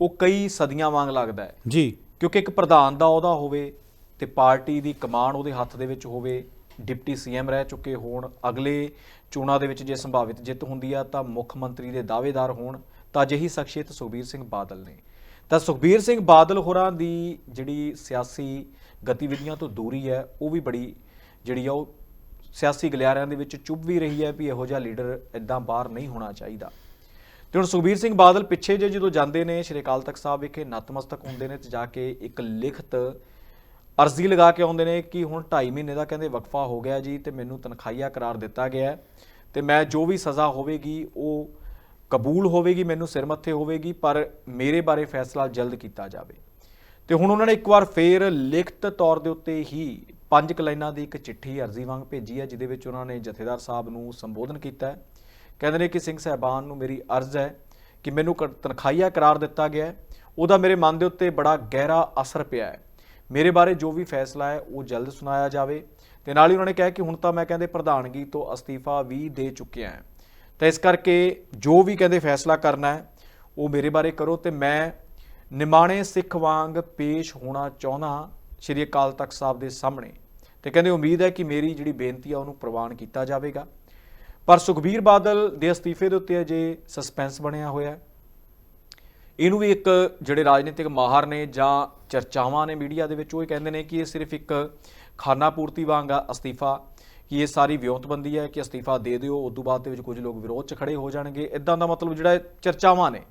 ਉਹ ਕਈ ਸਦੀਆਂ ਵਾਂਗ ਲੱਗਦਾ ਹੈ। ਜੀ। ਕਿਉਂਕਿ ਇੱਕ ਪ੍ਰਧਾਨ ਦਾ ਅਹੁਦਾ ਹੋਵੇ ਤੇ ਪਾਰਟੀ ਦੀ ਕਮਾਨ ਉਹਦੇ ਹੱਥ ਦੇ ਵਿੱਚ ਹੋਵੇ ਡਿਪਟੀ ਸੀਐਮ ਰਹਿ ਚੁੱਕੇ ਹੋਣ ਅਗਲੇ ਚੋਣਾਂ ਦੇ ਵਿੱਚ ਜੇ ਸੰਭਾਵਿਤ ਜਿੱਤ ਹੁੰਦੀ ਆ ਤਾਂ ਮੁੱਖ ਮੰਤਰੀ ਦੇ ਦਾਅਵੇਦਾਰ ਹੋਣ ਤਾਂ ਅਜਿਹੀ ਸ਼ਖਸੀਅਤ ਸੁਖਬੀਰ ਸਿੰਘ ਬਾਦਲ ਨੇ। ਤਾਂ ਸੁਖਬੀਰ ਸਿੰਘ ਬਾਦਲ ਹੋਰਾਂ ਦੀ ਜਿਹੜੀ ਸਿਆਸੀ ਗਤੀਵਿਧੀਆਂ ਤੋਂ ਦੂਰੀ ਹੈ, ਉਹ ਵੀ ਬੜੀ ਜਿਹੜੀ ਆ, ਉਹ ਸਿਆਸੀ ਗਲਿਆਰਿਆਂ ਦੇ ਵਿੱਚ ਚੁੱਭ ਵੀ ਰਹੀ ਹੈ ਵੀ ਇਹੋ ਜਿਹਾ ਲੀਡਰ ਇਦਾਂ ਬਾਹਰ ਨਹੀਂ ਹੋਣਾ ਚਾਹੀਦਾ। ਤੇ ਹੁਣ ਸੁਖਬੀਰ ਸਿੰਘ ਬਾਦਲ ਪਿੱਛੇ ਜੇ ਜਦੋਂ ਜਾਂਦੇ ਨੇ, ਸ਼੍ਰੀ ਅਕਾਲ ਤਖਤ ਸਾਹਿਬ ਵਿਖੇ ਨਤਮਸਤਕ ਹੁੰਦੇ ਨੇ ਤੇ ਜਾ ਕੇ ਇੱਕ ਲਿਖਤ ਅਰਜ਼ੀ ਲਗਾ ਕੇ ਆਉਂਦੇ ਨੇ ਕਿ ਹੁਣ 2.5 ਮਹੀਨੇ ਦਾ ਕਹਿੰਦੇ ਵਕਫਾ ਹੋ ਗਿਆ ਜੀ ਤੇ ਮੈਨੂੰ ਤਨਖਾਹੀਆ ਕਰਾਰ ਦਿੱਤਾ ਗਿਆ ਹੈ ਤੇ ਮੈਂ ਜੋ ਵੀ ਸਜ਼ਾ ਹੋਵੇਗੀ, ਉਹ ਕਬੂਲ ਹੋਵੇਗੀ, ਮੈਨੂੰ ਸਿਰ ਮੱਥੇ ਹੋਵੇਗੀ, ਪਰ ਮੇਰੇ ਬਾਰੇ ਫੈਸਲਾ ਜਲਦ ਕੀਤਾ ਜਾਵੇ। ਤੇ ਹੁਣ ਉਹਨਾਂ ਨੇ ਇੱਕ ਵਾਰ ਫੇਰ ਲਿਖਤ ਤੌਰ ਦੇ ਉੱਤੇ ਹੀ ਪੰਜ ਕਲਾਈਨਾਂ ਦੀ ਇੱਕ ਚਿੱਠੀ ਅਰਜ਼ੀ ਵਾਂਗ ਭੇਜੀ ਹੈ, ਜਿਹਦੇ ਵਿੱਚ ਉਹਨਾਂ ਨੇ ਜਥੇਦਾਰ ਸਾਹਿਬ ਨੂੰ ਸੰਬੋਧਨ ਕੀਤਾ ਹੈ। ਕਹਿੰਦੇ ਨੇ ਕਿ ਸਿੰਘ ਸਾਹਿਬਾਨ ਨੂੰ ਮੇਰੀ ਅਰਜ਼ ਹੈ ਕਿ ਮੈਨੂੰ ਕ- ਤਨਖਾਹੀਆ ਕਰਾਰ ਦਿੱਤਾ ਗਿਆ ਹੈ। ਉਹਦਾ ਮੇਰੇ ਮਨ ਦੇ ਉੱਤੇ ਬੜਾ ਗਹਿਰਾ ਅਸਰ ਪਿਆ ਹੈ। ਮੇਰੇ ਬਾਰੇ ਜੋ ਵੀ ਫੈਸਲਾ ਹੈ, ਉਹ ਜਲਦ ਸੁਣਾਇਆ ਜਾਵੇ। ਤੇ ਨਾਲ ਹੀ ਉਹਨਾਂ ਨੇ ਕਿਹਾ ਕਿ ਹੁਣ ਤਾਂ ਮੈਂ ਕਹਿੰਦੇ ਪ੍ਰਧਾਨਗੀ ਤੋਂ ਅਸਤੀਫਾ ਵੀ ਦੇ ਚੁੱਕਿਆ ਹਾਂ। ਤਾਂ ਇਸ ਕਰਕੇ ਜੋ ਵੀ ਕਹਿੰਦੇ ਫੈਸਲਾ ਕਰਨਾ ਹੈ, ਉਹ ਮੇਰੇ ਬਾਰੇ ਕਰੋ ਤੇ ਮੈਂ ਨਿਮਾਣੇ ਸਿੱਖ ਵਾਂਗ ਪੇਸ਼ ਹੋਣਾ ਚਾਹੁੰਦਾ ਸ਼੍ਰੀ ਅਕਾਲ ਤਖਤ ਸਾਹਿਬ ਦੇ ਸਾਹਮਣੇ। ਤੇ ਕਹਿੰਦੇ ਉਮੀਦ ਹੈ ਕਿ ਮੇਰੀ ਜਿਹੜੀ ਬੇਨਤੀ ਆ, ਉਹਨੂੰ ਪ੍ਰਵਾਨ ਕੀਤਾ ਜਾਵੇਗਾ। ਪਰ ਸੁਖਬੀਰ ਬਾਦਲ ਦੇ ਅਸਤੀਫੇ ਦੇ ਉੱਤੇ ਅਜੇ ਸਸਪੈਂਸ ਬਣਿਆ ਹੋਇਆ ਹੈ। ਇਹਨੂੰ ਵੀ ਇੱਕ ਜਿਹੜੇ ਰਾਜਨੀਤਿਕ ਮਾਹਰ ਨੇ ਜਾਂ ਚਰਚਾਵਾਂ ਨੇ ਮੀਡੀਆ ਦੇ ਵਿੱਚ, ਉਹ ਇਹ ਕਹਿੰਦੇ ਨੇ ਕਿ ਇਹ ਸਿਰਫ ਇੱਕ ਖਾਨਾ ਪੂਰਤੀ ਵਾਂਗ ਆ ਅਸਤੀਫਾ ਕਿ ਇਹ ਸਾਰੀ ਵਿਉਂਤਬੰਦੀ ਹੈ ਕਿ ਅਸਤੀਫਾ ਦੇ ਦਿਓ, ਉਸ ਤੋਂ ਬਾਅਦ ਦੇ ਵਿੱਚ ਕੁਝ ਲੋਕ ਵਿਰੋਧ 'ਚ ਖੜੇ ਹੋ ਜਾਣਗੇ। ਇਦਾਂ ਦਾ ਮਤਲਬ ਜਿਹੜਾ ਚਰਚਾਵਾਂ ਨੇ।